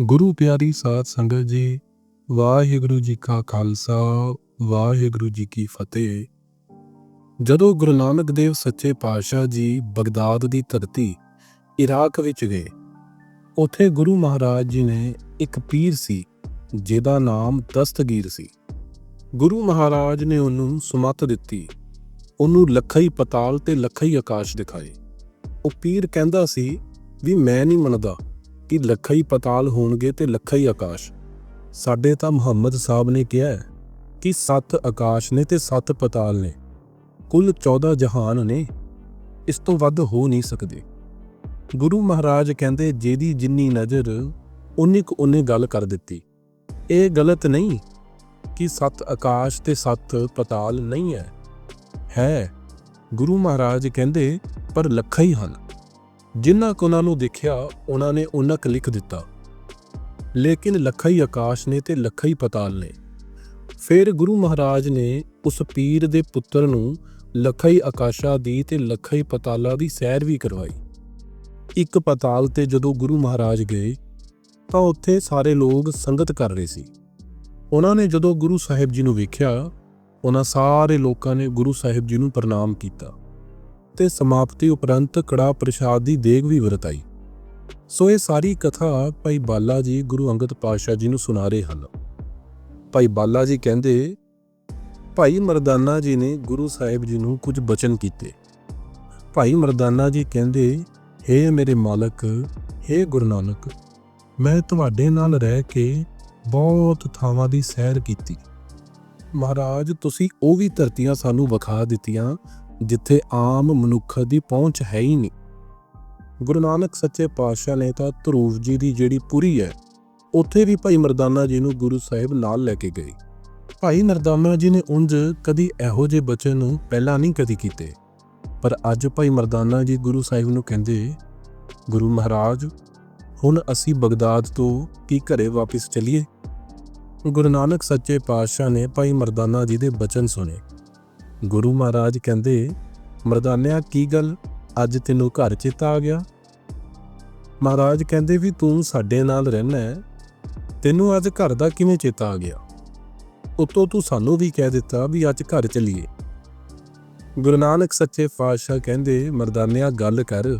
ਗੁਰੂ ਪਿਆਰੀ ਸਾਧ ਸੰਗਤ ਜੀ, ਵਾਹਿਗੁਰੂ ਜੀ ਕਾ ਖਾਲਸਾ, ਵਾਹਿਗੁਰੂ ਜੀ ਕੀ ਫਤਿਹ। ਜਦੋਂ ਗੁਰੂ ਨਾਨਕ ਦੇਵ ਸੱਚੇ ਪਾਤਸ਼ਾਹ ਜੀ ਬਗਦਾਦ ਦੀ ਧਰਤੀ ਇਰਾਕ ਵਿੱਚ ਗਏ, ਉੱਥੇ ਗੁਰੂ ਮਹਾਰਾਜ ਜੀ ਨੇ ਇੱਕ ਪੀਰ ਸੀ, ਜਿਹਦਾ ਨਾਮ ਦਸਤਗੀਰ ਸੀ। ਗੁਰੂ ਮਹਾਰਾਜ ਨੇ ਉਹਨੂੰ ਸੁਮਤ ਦਿੱਤੀ, ਉਹਨੂੰ ਲੱਖਈ ਪਤਾਲ ਤੇ ਲੱਖਈ ਆਕਾਸ਼ ਦਿਖਾਏ। ਉਹ ਪੀਰ ਕਹਿੰਦਾ ਸੀ ਵੀ ਮੈਂ ਨਹੀਂ ਮੰਨਦਾ ਕਿ ਲੱਖਾਂ ਹੀ ਪਤਾਲ ਹੋਣਗੇ ਤੇ ਹੀ ਆਕਾਸ਼। ਸਾਡੇ ਤਾਂ ਮੁਹੰਮਦ ਸਾਹਿਬ ਨੇ ਕਿਹਾ ਹੈ ਕਿ ਸੱਤ ਆਕਾਸ਼ ਨੇ ਤੇ ਸੱਤ ਪਤਾਲ ਨੇ। ਕੁੱਲ 14 ਜਹਾਨ ਨੇ। ਇਸ ਤੋਂ ਵੱਧ ਹੋ ਨਹੀਂ ਸਕਦੇ। ਗੁਰੂ ਮਹਾਰਾਜ ਕਹਿੰਦੇ, ਜਿਹਦੀ ਜਿੰਨੀ ਨਜ਼ਰ ਉਨੀ ਕੁ ਉਹਨੇ ਗੱਲ ਕਰ ਦਿੱਤੀ। ਇਹ ਗਲਤ ਨਹੀਂ ਕਿ ਸੱਤ ਆਕਾਸ਼ ਤੇ ਸੱਤ ਪਤਾਲ ਨਹੀਂ ਹੈ। ਹੈ, ਗੁਰੂ ਮਹਾਰਾਜ ਕਹਿੰਦੇ, ਪਰ ਲੱਖਾਂ ਹੀ ਹਨ। ਜਿਨ੍ਹਾਂ ਕੁ ਉਹਨਾਂ ਨੂੰ ਦੇਖਿਆ, ਉਹਨਾਂ ਨੇ ਉਹਨਾਂ ਕ ਲਿਖ ਦਿੱਤਾ। ਲੇਕਿਨ ਲੱਖਾਂ ਹੀ ਆਕਾਸ਼ ਨੇ ਤੇ ਲੱਖਾਂ ਹੀ ਪਤਾਲ ਨੇ। ਫਿਰ ਗੁਰੂ ਮਹਾਰਾਜ ਨੇ ਉਸ ਪੀਰ ਦੇ ਪੁੱਤਰ ਨੂੰ ਲੱਖਾਂ ਹੀ ਆਕਾਸ਼ਾਂ ਦੀ ਤੇ ਲੱਖਾਂ ਹੀ ਪਤਾਲਾਂ ਦੀ ਸੈਰ ਵੀ ਕਰਵਾਈ। ਇੱਕ ਪਤਾਲ ਤੇ ਜਦੋਂ ਗੁਰੂ ਮਹਾਰਾਜ ਗਏ, ਤਾਂ ਉੱਥੇ ਸਾਰੇ ਲੋਕ ਸੰਗਤ ਕਰ ਰਹੇ ਸੀ। ਉਹਨਾਂ ਨੇ ਜਦੋਂ ਗੁਰੂ ਸਾਹਿਬ ਜੀ ਨੂੰ ਵੇਖਿਆ, ਉਹਨਾਂ ਸਾਰੇ ਲੋਕਾਂ ਨੇ ਗੁਰੂ ਸਾਹਿਬ ਜੀ ਨੂੰ ਪ੍ਰਣਾਮ ਕੀਤਾ। ਤੇ ਸਮਾਪਤੀ ਉਪਰੰਤ ਕੜਾ ਪ੍ਰਸ਼ਾਦ ਦੀ ਦੇਗ ਵੀ ਵਰਤਾਈ। ਸੋ ਇਹ ਸਾਰੀ ਕਥਾ ਭਾਈ ਬਾਲਾ ਜੀ ਗੁਰੂ ਅੰਗਦ ਪਾਤਸ਼ਾਹ ਜੀ ਨੂੰ ਸੁਣਾ ਰਹੇ ਹਨ। ਭਾਈ ਬਾਲਾ ਜੀ ਕਹਿੰਦੇ, ਭਾਈ ਮਰਦਾਨਾ ਜੀ ਨੇ ਗੁਰੂ ਸਾਹਿਬ ਜੀ ਨੂੰ ਕੁਝ ਬਚਨ ਕੀਤੇ। ਭਾਈ ਮਰਦਾਨਾ ਜੀ ਕਹਿੰਦੇ, ਹੇ ਮੇਰੇ ਮਾਲਕ, ਹੇ ਗੁਰੂ ਨਾਨਕ, ਮੈਂ ਤੁਹਾਡੇ ਨਾਲ ਰਹਿ ਕੇ ਬਹੁਤ ਥਾਵਾਂ ਦੀ ਸੈਰ ਕੀਤੀ। ਮਹਾਰਾਜ, ਤੁਸੀਂ ਉਹ ਵੀ ਧਰਤੀਆਂ ਸਾਨੂੰ ਵਿਖਾ ਦਿੱਤੀਆਂ ਜਿੱਥੇ ਆਮ ਮਨੁੱਖ ਦੀ ਪਹੁੰਚ ਹੈ ਹੀ ਨਹੀਂ। ਗੁਰੂ ਨਾਨਕ ਸੱਚੇ ਪਾਤਸ਼ਾਹ ਨੇ ਤਾਂ ਧਰੂਵ ਜੀ ਦੀ ਜਿਹੜੀ ਪੁਰੀ ਹੈ, ਉੱਥੇ ਵੀ ਭਾਈ ਮਰਦਾਨਾ ਜੀ ਨੂੰ ਗੁਰੂ ਸਾਹਿਬ ਨਾਲ ਲੈ ਕੇ ਗਏ। ਭਾਈ ਮਰਦਾਨਾ ਜੀ ਨੇ ਉਂਝ ਕਦੀ ਇਹੋ ਜਿਹੇ ਬਚਨ ਪਹਿਲਾਂ ਨਹੀਂ ਕਦੀ ਕੀਤੇ। ਪਰ ਅੱਜ ਭਾਈ ਮਰਦਾਨਾ ਜੀ ਗੁਰੂ ਸਾਹਿਬ ਨੂੰ ਕਹਿੰਦੇ, ਗੁਰੂ ਮਹਾਰਾਜ, ਹੁਣ ਅਸੀਂ ਬਗਦਾਦ ਤੋਂ ਕੀ ਘਰੇ ਵਾਪਸ ਚਲੀਏ? ਗੁਰੂ ਨਾਨਕ ਸੱਚੇ ਪਾਤਸ਼ਾਹ ਨੇ ਭਾਈ ਮਰਦਾਨਾ ਜੀ ਦੇ ਬਚਨ ਸੁਣੇ। ਗੁਰੂ ਮਹਾਰਾਜ ਕਹਿੰਦੇ, ਮਰਦਾਨਿਆ, ਕੀ ਗੱਲ? ਅੱਜ ਤੈਨੂੰ ਘਰ ਚੇਤਾ ਆ ਗਿਆ? ਮਹਾਰਾਜ ਕਹਿੰਦੇ ਵੀ, ਤੂੰ ਸਾਡੇ ਨਾਲ ਰਹਿਣਾ ਹੈ। ਤੈਨੂੰ ਅੱਜ ਘਰ ਦਾ ਕਿਵੇਂ ਚੇਤਾ ਆ ਗਿਆ? ਉਤੋਂ ਤੂੰ ਸਾਨੂੰ ਵੀ ਕਹਿ ਦਿੱਤਾ ਵੀ ਅੱਜ ਘਰ ਚੱਲੀਏ। ਗੁਰੂ ਨਾਨਕ ਸੱਚੇ ਪਾਤਸ਼ਾਹ ਕਹਿੰਦੇ, ਮਰਦਾਨਿਆ, ਗੱਲ ਕਰ।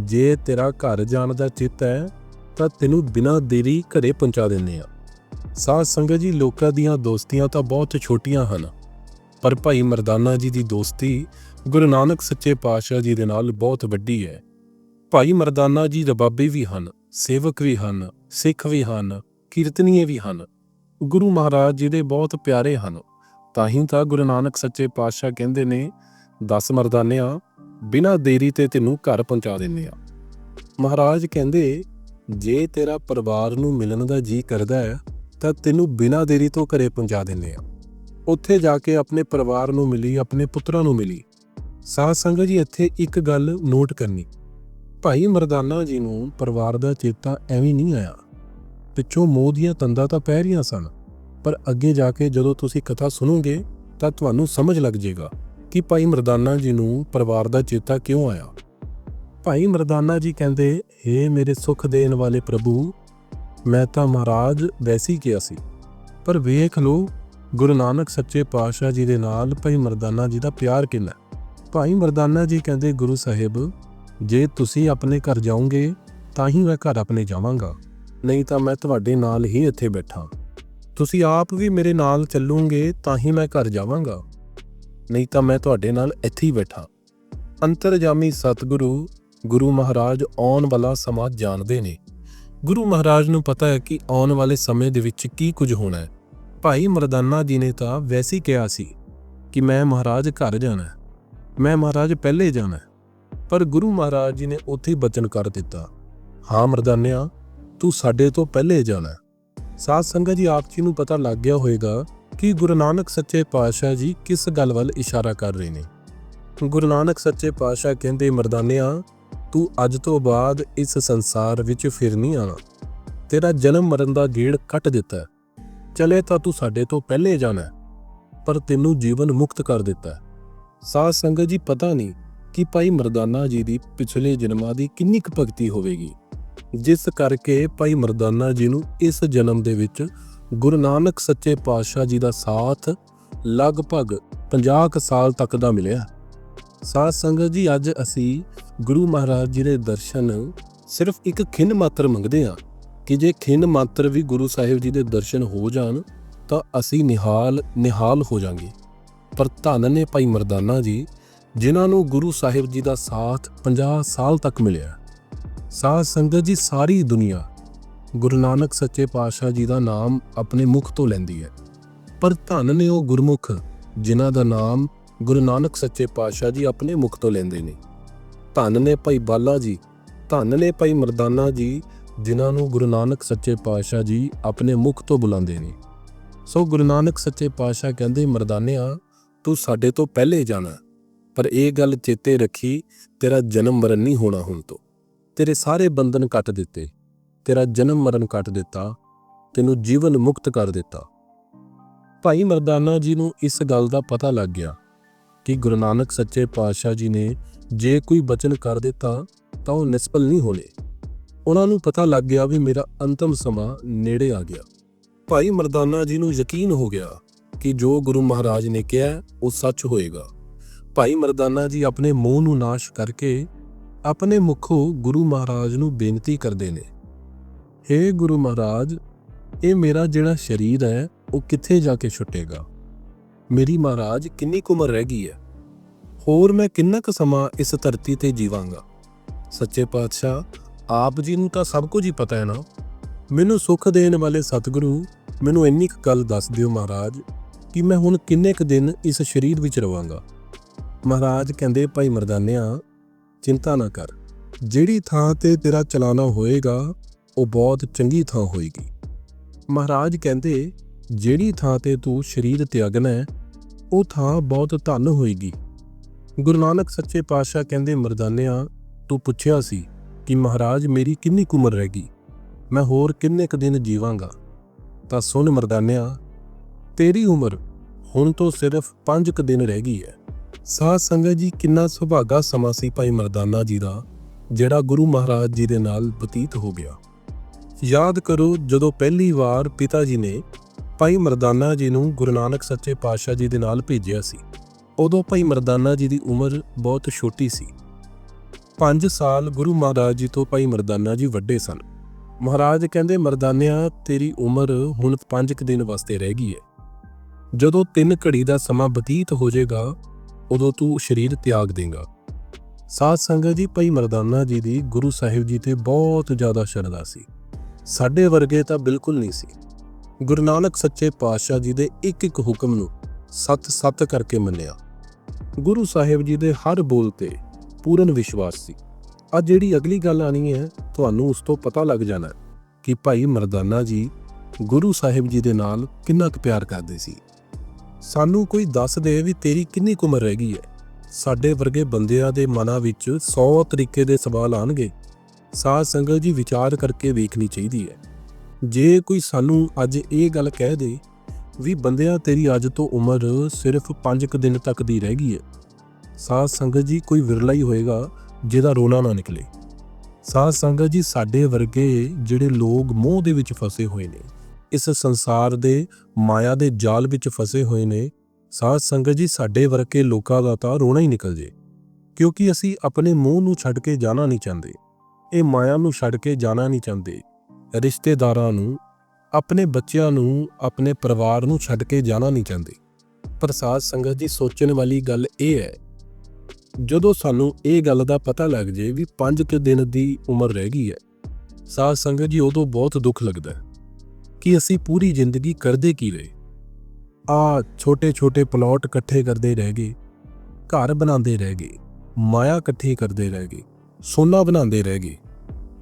ਜੇ ਤੇਰਾ ਘਰ ਜਾਣ ਦਾ ਚਿੱਤ ਹੈ, ਤਾਂ ਤੈਨੂੰ ਬਿਨਾਂ ਦੇਰੀ ਘਰੇ ਪਹੁੰਚਾ ਦਿੰਨੇ ਆ ਸਾਧ ਸੰਗਤ ਜੀ, ਲੋਕਾਂ ਦੀਆਂ ਦੋਸਤੀਆਂ ਤਾਂ ਬਹੁਤ ਛੋਟੀਆਂ ਹਨ। ਪਰ ਭਾਈ ਮਰਦਾਨਾ ਜੀ ਦੀ ਦੋਸਤੀ ਗੁਰੂ ਨਾਨਕ ਸੱਚੇ ਪਾਤਸ਼ਾਹ ਜੀ ਦੇ ਨਾਲ ਬਹੁਤ ਵੱਡੀ ਹੈ। ਭਾਈ ਮਰਦਾਨਾ ਜੀ ਰਬਾਬੀ ਵੀ ਹਨ, ਸੇਵਕ ਵੀ ਹਨ, ਸਿੱਖ ਵੀ ਹਨ, ਕੀਰਤਨੀਏ ਵੀ ਹਨ। ਗੁਰੂ ਮਹਾਰਾਜ ਜੀ ਦੇ ਬਹੁਤ ਪਿਆਰੇ ਹਨ। ਤਾਂ ਹੀ ਤਾਂ ਗੁਰੂ ਨਾਨਕ ਸੱਚੇ ਪਾਤਸ਼ਾਹ ਕਹਿੰਦੇ ਨੇ, ਦਸ ਮਰਦਾਨਿਆਂ, ਬਿਨਾਂ ਦੇਰੀ ਤੇ ਤੈਨੂੰ ਘਰ ਪਹੁੰਚਾ ਦਿੰਦੇ ਆ ਮਹਾਰਾਜ ਕਹਿੰਦੇ, ਜੇ ਤੇਰਾ ਪਰਿਵਾਰ ਨੂੰ ਮਿਲਣ ਦਾ ਜੀ ਕਰਦਾ ਹੈ, ਤਾਂ ਤੈਨੂੰ ਬਿਨਾਂ ਦੇਰੀ ਤੋਂ ਘਰੇ ਪਹੁੰਚਾ ਦਿੰਦੇ ਆ ਉੱਥੇ ਜਾ ਕੇ ਆਪਣੇ ਪਰਿਵਾਰ ਨੂੰ ਮਿਲੀ, ਆਪਣੇ ਪੁੱਤਰਾਂ ਨੂੰ ਮਿਲੀ। ਸਾਧ ਸੰਗਤ ਜੀ, ਇੱਥੇ ਇੱਕ ਗੱਲ ਨੋਟ ਕਰਨੀ। ਭਾਈ ਮਰਦਾਨਾ ਜੀ ਨੂੰ ਪਰਿਵਾਰ ਦਾ ਚੇਤਾ ਐਵੇਂ ਨਹੀਂ ਆਇਆ। ਪਿੱਛੋਂ ਮੋਹ ਦੀਆਂ ਤੰਦਾਂ ਤਾਂ ਪੈ ਰਹੀਆਂ ਸਨ, ਪਰ ਅੱਗੇ ਜਾ ਕੇ ਜਦੋਂ ਤੁਸੀਂ ਕਥਾ ਸੁਣੋਗੇ, ਤਾਂ ਤੁਹਾਨੂੰ ਸਮਝ ਲੱਗ ਜਾਏਗਾ ਕਿ ਭਾਈ ਮਰਦਾਨਾ ਜੀ ਨੂੰ ਪਰਿਵਾਰ ਦਾ ਚੇਤਾ ਕਿਉਂ ਆਇਆ। ਭਾਈ ਮਰਦਾਨਾ ਜੀ ਕਹਿੰਦੇ हे ਮੇਰੇ ਸੁਖ ਦੇਣ ਵਾਲੇ ਪ੍ਰਭੂ, ਮੈਂ ਤਾਂ ਮਹਾਰਾਜ ਵੈਸੀ ਕਿਹਾ ਸੀ, ਪਰ ਵੇਖ ਲੋ ਗੁਰੂ ਨਾਨਕ ਸੱਚੇ ਪਾਤਸ਼ਾਹ ਜੀ ਦੇ ਨਾਲ ਭਾਈ ਮਰਦਾਨਾ ਜੀ ਦਾ ਪਿਆਰ ਕਿੰਨਾ ਭਾਈ ਮਰਦਾਨਾ ਜੀ ਕਹਿੰਦੇ, ਗੁਰੂ ਸਾਹਿਬ, ਜੇ ਤੁਸੀਂ ਆਪਣੇ ਘਰ ਜਾਓਗੇ, ਤਾਂ ਹੀ ਮੈਂ ਘਰ ਆਪਣੇ ਜਾਵਾਂਗਾ। ਨਹੀਂ ਤਾਂ ਮੈਂ ਤੁਹਾਡੇ ਨਾਲ ਹੀ ਇੱਥੇ ਬੈਠਾ। ਤੁਸੀਂ ਆਪ ਵੀ ਮੇਰੇ ਨਾਲ ਚੱਲੋਗੇ, ਤਾਂ ਹੀ ਮੈਂ ਘਰ ਜਾਵਾਂਗਾ। ਨਹੀਂ ਤਾਂ ਮੈਂ ਤੁਹਾਡੇ ਨਾਲ ਇੱਥੇ ਹੀ ਬੈਠਾ। ਅੰਤਰਜਾਮੀ ਸਤਿਗੁਰੂ, ਗੁਰੂ ਮਹਾਰਾਜ ਆਉਣ ਵਾਲਾ ਸਮਾਂ ਜਾਣਦੇ ਨੇ। ਗੁਰੂ ਮਹਾਰਾਜ ਨੂੰ ਪਤਾ ਹੈ ਕਿ ਆਉਣ ਵਾਲੇ ਸਮੇਂ ਦੇ ਵਿੱਚ ਕੀ ਕੁਝ ਹੋਣਾ ਹੈ। ਭਾਈ ਮਰਦਾਨਾ ਜੀ ਨੇ ਤਾਂ ਵੈਸੀ ਕਿਹਾ ਸੀ ਕਿ ਮੈਂ ਮਹਾਰਾਜ ਘਰ ਜਾਣਾ ਮੈਂ ਮਹਾਰਾਜ ਪਹਿਲੇ ਜਾਣਾ ਪਰ ਗੁਰੂ ਮਹਾਰਾਜ ਜੀ ਨੇ ਉੱਥੇ ਹੀ ਬਚਨ ਕਰ ਦਿੱਤਾ। ਹਾਂ ਮਰਦਾਨਿਆ, ਤੂੰ ਸਾਡੇ ਤੋਂ ਪਹਿਲੇ ਜਾਣਾ ਹੈ। ਸਾਧ ਸੰਗਤ ਜੀ, ਆਪ ਜੀ ਨੂੰ ਪਤਾ ਲੱਗ ਗਿਆ ਹੋਵੇਗਾ ਕਿ ਗੁਰੂ ਨਾਨਕ ਸੱਚੇ ਪਾਤਸ਼ਾਹ ਜੀ ਕਿਸ ਗੱਲ ਵੱਲ ਇਸ਼ਾਰਾ ਕਰ ਰਹੇ ਨੇ। ਗੁਰੂ ਨਾਨਕ ਸੱਚੇ ਪਾਤਸ਼ਾਹ ਕਹਿੰਦੇ, ਮਰਦਾਨਿਆ, ਤੂੰ ਅੱਜ ਤੋਂ ਬਾਅਦ ਇਸ ਸੰਸਾਰ ਵਿੱਚ ਫਿਰ ਨਹੀਂ ਆਣਾ ਤੇਰਾ ਜਨਮ ਮਰਨ ਦਾ ਗੇੜ ਕੱਟ ਦਿੱਤਾ ਚਲੇ ਤਾਂ ਤੂੰ ਸਾਡੇ ਤੋਂ ਪਹਿਲੇ ਜਾਣਾ ਪਰ ਤੈਨੂੰ ਜੀਵਨ ਮੁਕਤ ਕਰ ਦਿੱਤਾ ਹੈ। ਸਾਧ ਸੰਗਤ ਜੀ, ਪਤਾ ਨਹੀਂ ਕਿ ਭਾਈ ਮਰਦਾਨਾ ਜੀ ਦੀ ਪਿਛਲੇ ਜਨਮਾਂ ਦੀ ਕਿੰਨੀ ਕੁ ਭਗਤੀ ਹੋਵੇਗੀ। ਜਿਸ ਕਰਕੇ ਭਾਈ ਮਰਦਾਨਾ ਜੀ ਨੂੰ ਇਸ ਜਨਮ ਦੇ ਵਿੱਚ ਗੁਰੂ ਨਾਨਕ ਸੱਚੇ ਪਾਤਸ਼ਾਹ ਜੀ ਦਾ ਸਾਥ ਲਗਭਗ 50 ਕੁ ਸਾਲ ਤੱਕ ਦਾ ਮਿਲਿਆ। ਸਾਧ ਸੰਗਤ ਜੀ, ਅੱਜ ਅਸੀਂ ਗੁਰੂ ਮਹਾਰਾਜ ਜੀ ਦੇ ਦਰਸ਼ਨ ਸਿਰਫ ਇੱਕ ਖਿੰਨ ਮਾਤਰ ਮੰਗਦੇ ਹਾਂ। ਕਿ ਜੇ ਖਿੰਨ ਮਾਤਰ ਵੀ ਗੁਰੂ ਸਾਹਿਬ ਜੀ ਦੇ ਦਰਸ਼ਨ ਹੋ ਜਾਣ, ਤਾਂ ਅਸੀਂ ਨਿਹਾਲ ਨਿਹਾਲ ਹੋ ਜਾਾਂਗੇ। ਪਰ ਧੰਨ ਨੇ ਭਾਈ ਮਰਦਾਨਾ ਜੀ, ਜਿਨ੍ਹਾਂ ਨੂੰ ਗੁਰੂ ਸਾਹਿਬ ਜੀ ਦਾ ਸਾਥ 50 ਸਾਲ ਤੱਕ ਮਿਲਿਆ। ਸਾਧ ਸੰਗਤ ਜੀ ਸਾਰੀ ਦੁਨੀਆ ਗੁਰੂ ਨਾਨਕ ਸੱਚੇ ਪਾਤਸ਼ਾਹ ਜੀ ਦਾ ਨਾਮ ਆਪਣੇ ਮੁਖ ਤੋਂ ਲੈਂਦੀ ਹੈ। ਪਰ ਧੰਨ ਨੇ ਉਹ ਗੁਰਮੁਖ, ਜਿਨ੍ਹਾਂ ਦਾ ਨਾਮ ਗੁਰੂ ਨਾਨਕ ਸੱਚੇ ਪਾਤਸ਼ਾਹ ਜੀ ਆਪਣੇ ਮੁਖ ਤੋਂ ਲੈਂਦੇ ਨੇ। ਧੰਨ ਨੇ ਭਾਈ ਬਾਲਾ ਜੀ, ਧੰਨ ਨੇ ਭਾਈ ਮਰਦਾਨਾ ਜੀ ਜਿਨ੍ਹਾਂ ਨੂੰ ਗੁਰੂ ਨਾਨਕ ਸੱਚੇ ਪਾਤਸ਼ਾਹ ਜੀ ਆਪਣੇ ਮੁਖ ਤੋਂ ਬੁਲਾਉਂਦੇ ਨੇ। ਸੋ ਗੁਰੂ ਨਾਨਕ ਸੱਚੇ ਪਾਤਸ਼ਾਹ ਕਹਿੰਦੇ, ਮਰਦਾਨਿਆ, ਤੂੰ ਸਾਡੇ ਤੋਂ ਪਹਿਲੇ ਜਾਣਾ, ਪਰ ਇਹ ਗੱਲ ਚੇਤੇ ਰੱਖੀ, ਤੇਰਾ ਜਨਮ ਮਰਨ ਨਹੀਂ ਹੋਣਾ ਹੁਣ ਤੋਂ। ਤੇਰੇ ਸਾਰੇ ਬੰਧਨ ਕੱਟ ਦਿੱਤੇ, ਤੇਰਾ ਜਨਮ ਮਰਨ ਕੱਟ ਦਿੱਤਾ, ਤੈਨੂੰ ਜੀਵਨ ਮੁਕਤ ਕਰ ਦਿੱਤਾ। ਭਾਈ ਮਰਦਾਨਾ ਜੀ ਨੂੰ ਇਸ ਗੱਲ ਦਾ ਪਤਾ ਲੱਗ ਗਿਆ ਕਿ ਗੁਰੂ ਨਾਨਕ ਸੱਚੇ ਪਾਤਸ਼ਾਹ ਜੀ ਨੇ ਜੇ ਕੋਈ ਬਚਨ ਕਰ ਦਿੱਤਾ, ਤਾਂ ਉਹ ਨਿਸਫਲ ਨਹੀਂ ਹੋਣੇ। ਉਹਨਾਂ ਨੂੰ ਪਤਾ ਲੱਗ ਗਿਆ ਵੀ ਮੇਰਾ ਅੰਤਮ ਸਮਾਂ ਨੇੜੇ ਆ ਗਿਆ। ਭਾਈ ਮਰਦਾਨਾ ਜੀ ਨੂੰ ਯਕੀਨ ਹੋ ਗਿਆ ਕਿ ਜੋ ਗੁਰੂ ਮਹਾਰਾਜ ਨੇ ਕਿਹਾ, ਉਹ ਸੱਚ ਹੋਏਗਾ। ਭਾਈ ਮਰਦਾਨਾ ਜੀ ਆਪਣੇ ਮੂੰਹ ਨੂੰ ਨਾਸ਼ ਕਰਕੇ ਆਪਣੇ ਮੁਖੋਂ ਗੁਰੂ ਮਹਾਰਾਜ ਨੂੰ ਬੇਨਤੀ ਕਰਦੇ ਨੇ हे ਗੁਰੂ ਮਹਾਰਾਜ, ਇਹ ਮੇਰਾ ਜਿਹੜਾ ਸਰੀਰ ਹੈ, ਉਹ ਕਿੱਥੇ ਜਾ ਕੇ ਛੁੱਟੇਗਾ? ਮੇਰੀ ਮਹਾਰਾਜ ਕਿੰਨੀ ਕੁ ਉਮਰ ਰਹਿ ਗਈ ਹੈ? ਹੋਰ ਮੈਂ ਕਿੰਨਾ ਕੁ ਸਮਾਂ ਇਸ ਧਰਤੀ ਤੇ ਜੀਵਾਂਗਾ? ਸੱਚੇ ਪਾਤਸ਼ਾਹ ਆਪ ਜੀ ਨੂੰ ਤਾਂ ਸਭ ਕੁਝ ਹੀ ਪਤਾ ਹੈ ਨਾ। ਮੈਨੂੰ ਸੁੱਖ ਦੇਣ ਵਾਲੇ ਸਤਿਗੁਰੂ, ਮੈਨੂੰ ਇੰਨੀ ਕੁ ਗੱਲ ਦੱਸ ਦਿਓ ਮਹਾਰਾਜ, ਕਿ ਮੈਂ ਹੁਣ ਕਿੰਨੇ ਕੁ ਦਿਨ ਇਸ ਸਰੀਰ ਵਿੱਚ ਰਵਾਂਗਾ। ਮਹਾਰਾਜ ਕਹਿੰਦੇ, ਭਾਈ ਮਰਦਾਨਿਆ, ਚਿੰਤਾ ਨਾ ਕਰ। ਜਿਹੜੀ ਥਾਂ ਤੇ ਤੇਰਾ ਚਲਾਣਾ ਹੋਏਗਾ, ਉਹ ਬਹੁਤ ਚੰਗੀ ਥਾਂ ਹੋਏਗੀ। ਮਹਾਰਾਜ ਕਹਿੰਦੇ, ਜਿਹੜੀ ਥਾਂ ਤੇ ਤੂੰ ਸਰੀਰ ਤਿਆਗਣਾ ਹੈ, ਉਹ ਥਾਂ ਬਹੁਤ ਧੰਨ ਹੋਏਗੀ। ਗੁਰੂ ਨਾਨਕ ਸੱਚੇ ਪਾਤਸ਼ਾਹ ਕਹਿੰਦੇ, ਮਰਦਾਨਿਆ, ਤੂੰ ਪੁੱਛਿਆ ਸੀ ਕਿ ਮਹਾਰਾਜ ਮੇਰੀ ਕਿੰਨੀ ਕੁ ਉਮਰ ਰਹਿ ਗਈ। ਮੈਂ ਹੋਰ ਕਿੰਨੇ ਕੁ ਦਿਨ ਜੀਵਾਂਗਾ। ਤਾਂ ਸੁਣ ਮਰਦਾਨਿਆ, ਤੇਰੀ ਉਮਰ ਹੁਣ ਤੋਂ ਸਿਰਫ 5 ਕੁ ਦਿਨ ਰਹਿ ਗਈ ਹੈ ਸਾਧ ਸੰਗਤ ਜੀ, ਕਿੰਨਾ ਸੁਭਾਗਾ ਸਮਾਂ ਸੀ ਭਾਈ ਮਰਦਾਨਾ ਜੀ ਦਾ, ਜਿਹੜਾ ਗੁਰੂ ਮਹਾਰਾਜ ਜੀ ਦੇ ਨਾਲ ਬਤੀਤ ਹੋ ਗਿਆ। ਯਾਦ ਕਰੋ, ਜਦੋਂ ਪਹਿਲੀ ਵਾਰ ਪਿਤਾ ਜੀ ਨੇ ਭਾਈ ਮਰਦਾਨਾ ਜੀ ਨੂੰ ਗੁਰੂ ਨਾਨਕ ਸੱਚੇ ਪਾਤਸ਼ਾਹ ਜੀ ਦੇ ਨਾਲ ਭੇਜਿਆ ਸੀ, ਉਦੋਂ ਭਾਈ ਮਰਦਾਨਾ ਜੀ ਦੀ ਉਮਰ ਬਹੁਤ ਛੋਟੀ ਸੀ। 5 ਸਾਲ ਗੁਰੂ ਮਹਾਰਾਜ ਜੀ ਤੋਂ ਭਾਈ ਮਰਦਾਨਾ ਜੀ ਵੱਡੇ ਸਨ। ਮਹਾਰਾਜ ਕਹਿੰਦੇ, ਮਰਦਾਨਿਆ, ਤੇਰੀ ਉਮਰ ਹੁਣ 5 ਕੁ ਦਿਨ ਵਾਸਤੇ ਰਹਿ ਗਈ ਹੈ ਜਦੋਂ ਤਿੰਨ ਘੜੀ ਦਾ ਸਮਾਂ ਬਤੀਤ ਹੋ ਜਾਏਗਾ, ਉਦੋਂ ਤੂੰ ਸਰੀਰ ਤਿਆਗ ਦੇਗਾ। ਸਾਧ ਸੰਗਤ ਜੀ, ਭਾਈ ਮਰਦਾਨਾ ਜੀ ਦੀ ਗੁਰੂ ਸਾਹਿਬ ਜੀ ਤੇ ਬਹੁਤ ਜ਼ਿਆਦਾ ਸ਼ਰਧਾ ਸੀ। ਸਾਡੇ ਵਰਗੇ ਤਾਂ ਬਿਲਕੁਲ ਨਹੀਂ ਸੀ। ਗੁਰੂ ਨਾਨਕ ਸੱਚੇ ਪਾਤਸ਼ਾਹ ਜੀ ਦੇ ਇੱਕ ਇੱਕ ਹੁਕਮ ਨੂੰ ਸੱਤ-ਸੱਤ ਕਰਕੇ ਮੰਨਿਆ। ਗੁਰੂ ਸਾਹਿਬ ਜੀ ਦੇ ਹਰ ਬੋਲ ਤੇ ਪੂਰਨ ਵਿਸ਼ਵਾਸ ਸੀ। ਅੱਜ ਜਿਹੜੀ ਅਗਲੀ ਗੱਲ ਆਣੀ ਹੈ, ਤੁਹਾਨੂੰ ਉਸ ਤੋਂ ਪਤਾ ਲੱਗ ਜਾਣਾ ਕਿ ਭਾਈ ਮਰਦਾਨਾ ਜੀ ਗੁਰੂ ਸਾਹਿਬ ਜੀ ਦੇ ਨਾਲ ਕਿੰਨਾ ਕੁ ਪਿਆਰ ਕਰਦੇ ਸੀ। ਸਾਨੂੰ ਕੋਈ ਦੱਸ ਦੇ ਵੀ ਤੇਰੀ ਕਿੰਨੀ ਕੁ ਉਮਰ ਰਹਿ ਗਈ ਹੈ। ਸਾਡੇ ਵਰਗੇ ਬੰਦਿਆਂ ਦੇ ਮਨਾਂ ਵਿੱਚ 100 ਤਰੀਕੇ ਦੇ ਸਵਾਲ ਆਣਗੇ ਸਾਧ ਸੰਗਤ ਜੀ ਵਿਚਾਰ ਕਰਕੇ ਵੇਖਣੀ ਚਾਹੀਦੀ ਹੈ। ਜੇ ਕੋਈ ਸਾਨੂੰ ਅੱਜ ਇਹ ਗੱਲ ਕਹਿ ਦੇ ਵੀ ਬੰਦਿਆਂ ਤੇਰੀ ਅੱਜ ਤੋਂ ਉਮਰ ਸਿਰਫ 5 ਕੁ ਦਿਨ ਤੱਕ ਦੀ ਰਹਿ ਗਈ ਹੈ ਸਾਧ ਸੰਗਤ ਜੀ ਕੋਈ ਵਿਰਲਾ ਹੀ ਹੋਏਗਾ, ਜਿਹਦਾ ਰੋਣਾ ਨਾ ਨਿਕਲੇ। ਸਾਧ ਸੰਗਤ ਜੀ ਸਾਡੇ ਵਰਗੇ ਜਿਹੜੇ ਲੋਕ ਮੋਹ ਦੇ ਵਿੱਚ ਫਸੇ ਹੋਏ ਨੇ, ਇਸ ਸੰਸਾਰ ਦੇ ਮਾਇਆ ਦੇ ਜਾਲ ਵਿੱਚ ਫਸੇ ਹੋਏ ਨੇ, ਸਾਧ ਸੰਗਤ ਜੀ ਸਾਡੇ ਵਰਗੇ ਲੋਕਾਂ ਦਾ ਤਾਂ ਰੋਣਾ ਹੀ ਨਿਕਲ ਜੇ। ਕਿਉਂਕਿ ਅਸੀਂ ਆਪਣੇ ਮੂੰਹ ਨੂੰ ਛੱਡ ਕੇ ਜਾਣਾ ਨਹੀਂ ਚਾਹੁੰਦੇ, ਇਹ ਮਾਇਆ ਨੂੰ ਛੱਡ ਕੇ ਜਾਣਾ ਨਹੀਂ ਚਾਹੁੰਦੇ। ਰਿਸ਼ਤੇਦਾਰਾਂ ਨੂੰ, ਆਪਣੇ ਬੱਚਿਆਂ ਨੂੰ, ਆਪਣੇ ਪਰਿਵਾਰ ਨੂੰ ਛੱਡ ਕੇ ਜਾਣਾ ਨਹੀਂ ਚਾਹੁੰਦੇ। ਪਰ ਸਾਧ ਸੰਗਤ ਜੀ ਸੋਚਣ ਵਾਲੀ ਗੱਲ ਇਹ ਹੈ ਜਦੋਂ ਸਾਨੂੰ ਇਹ ਗੱਲ ਦਾ ਪਤਾ ਲੱਗ ਜੇ ਵੀ 5 ਕੁ ਦਿਨ ਦੀ ਉਮਰ ਰਹਿ ਗਈ ਹੈ, ਸਾਧ ਸੰਗਤ ਜੀ, ਉਦੋਂ ਬਹੁਤ ਦੁੱਖ ਲੱਗਦਾ ਹੈ ਕਿ ਅਸੀਂ ਪੂਰੀ ਜ਼ਿੰਦਗੀ ਕਰਦੇ ਕੀ ਰਹੇ? ਆ ਛੋਟੇ ਛੋਟੇ ਪਲਾਟ ਇਕੱਠੇ ਕਰਦੇ ਰਹਿ ਗਏ, ਘਰ ਬਣਾਉਂਦੇ ਰਹਿ ਗਏ, ਮਾਇਆ ਇਕੱਠੀ ਕਰਦੇ ਰਹਿ ਗਏ, ਸੋਨਾ ਬਣਾਉਂਦੇ ਰਹਿ ਗਏ,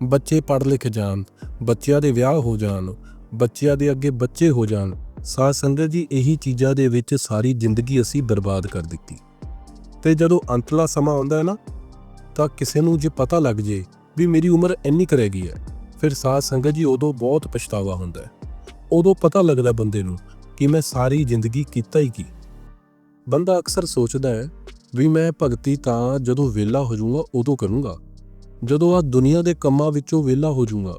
ਬੱਚੇ ਪੜ੍ਹ ਲਿਖ ਜਾਣ, ਬੱਚਿਆਂ ਦੇ ਵਿਆਹ ਹੋ ਜਾਣ, ਬੱਚਿਆਂ ਦੇ ਅੱਗੇ ਬੱਚੇ ਹੋ ਜਾਣ, ਸਾਧ ਸੰਗਤ ਜੀ, ਇਹੀ ਚੀਜ਼ਾਂ ਦੇ ਵਿੱਚ ਸਾਰੀ ਜ਼ਿੰਦਗੀ ਅਸੀਂ ਬਰਬਾਦ ਕਰ ਦਿੱਤੀ। ਤੇ ਜਦੋਂ ਅੰਤਲਾ ਸਮਾਂ ਆਉਂਦਾ ਹੈ ਨਾ, ਤਾਂ ਕਿਸੇ ਨੂੰ ਜੇ ਪਤਾ ਲੱਗ ਜੇ ਵੀ ਮੇਰੀ ਉਮਰ ਇੰਨੀ ਕੁ ਰਹਿ ਗਈ ਹੈ, ਫਿਰ ਸਾਧ ਸੰਗਤ ਜੀ ਉਦੋਂ ਬਹੁਤ ਪਛਤਾਵਾ ਹੁੰਦਾ ਹੈ। ਉਦੋਂ ਪਤਾ ਲੱਗਦਾ ਬੰਦੇ ਨੂੰ ਕਿ ਮੈਂ ਸਾਰੀ ਜ਼ਿੰਦਗੀ ਕੀਤਾ ਹੀ ਕੀ। ਬੰਦਾ ਅਕਸਰ ਸੋਚਦਾ ਹੈ ਵੀ ਮੈਂ ਭਗਤੀ ਤਾਂ ਜਦੋਂ ਵਿਹਲਾ ਹੋ ਜਾਊਂਗਾ, ਉਦੋਂ ਕਰੂੰਗਾ। ਜਦੋਂ ਆ ਦੁਨੀਆ ਦੇ ਕੰਮਾਂ ਵਿੱਚੋਂ ਵਿਹਲਾ ਹੋ ਜਾਊਂਗਾ,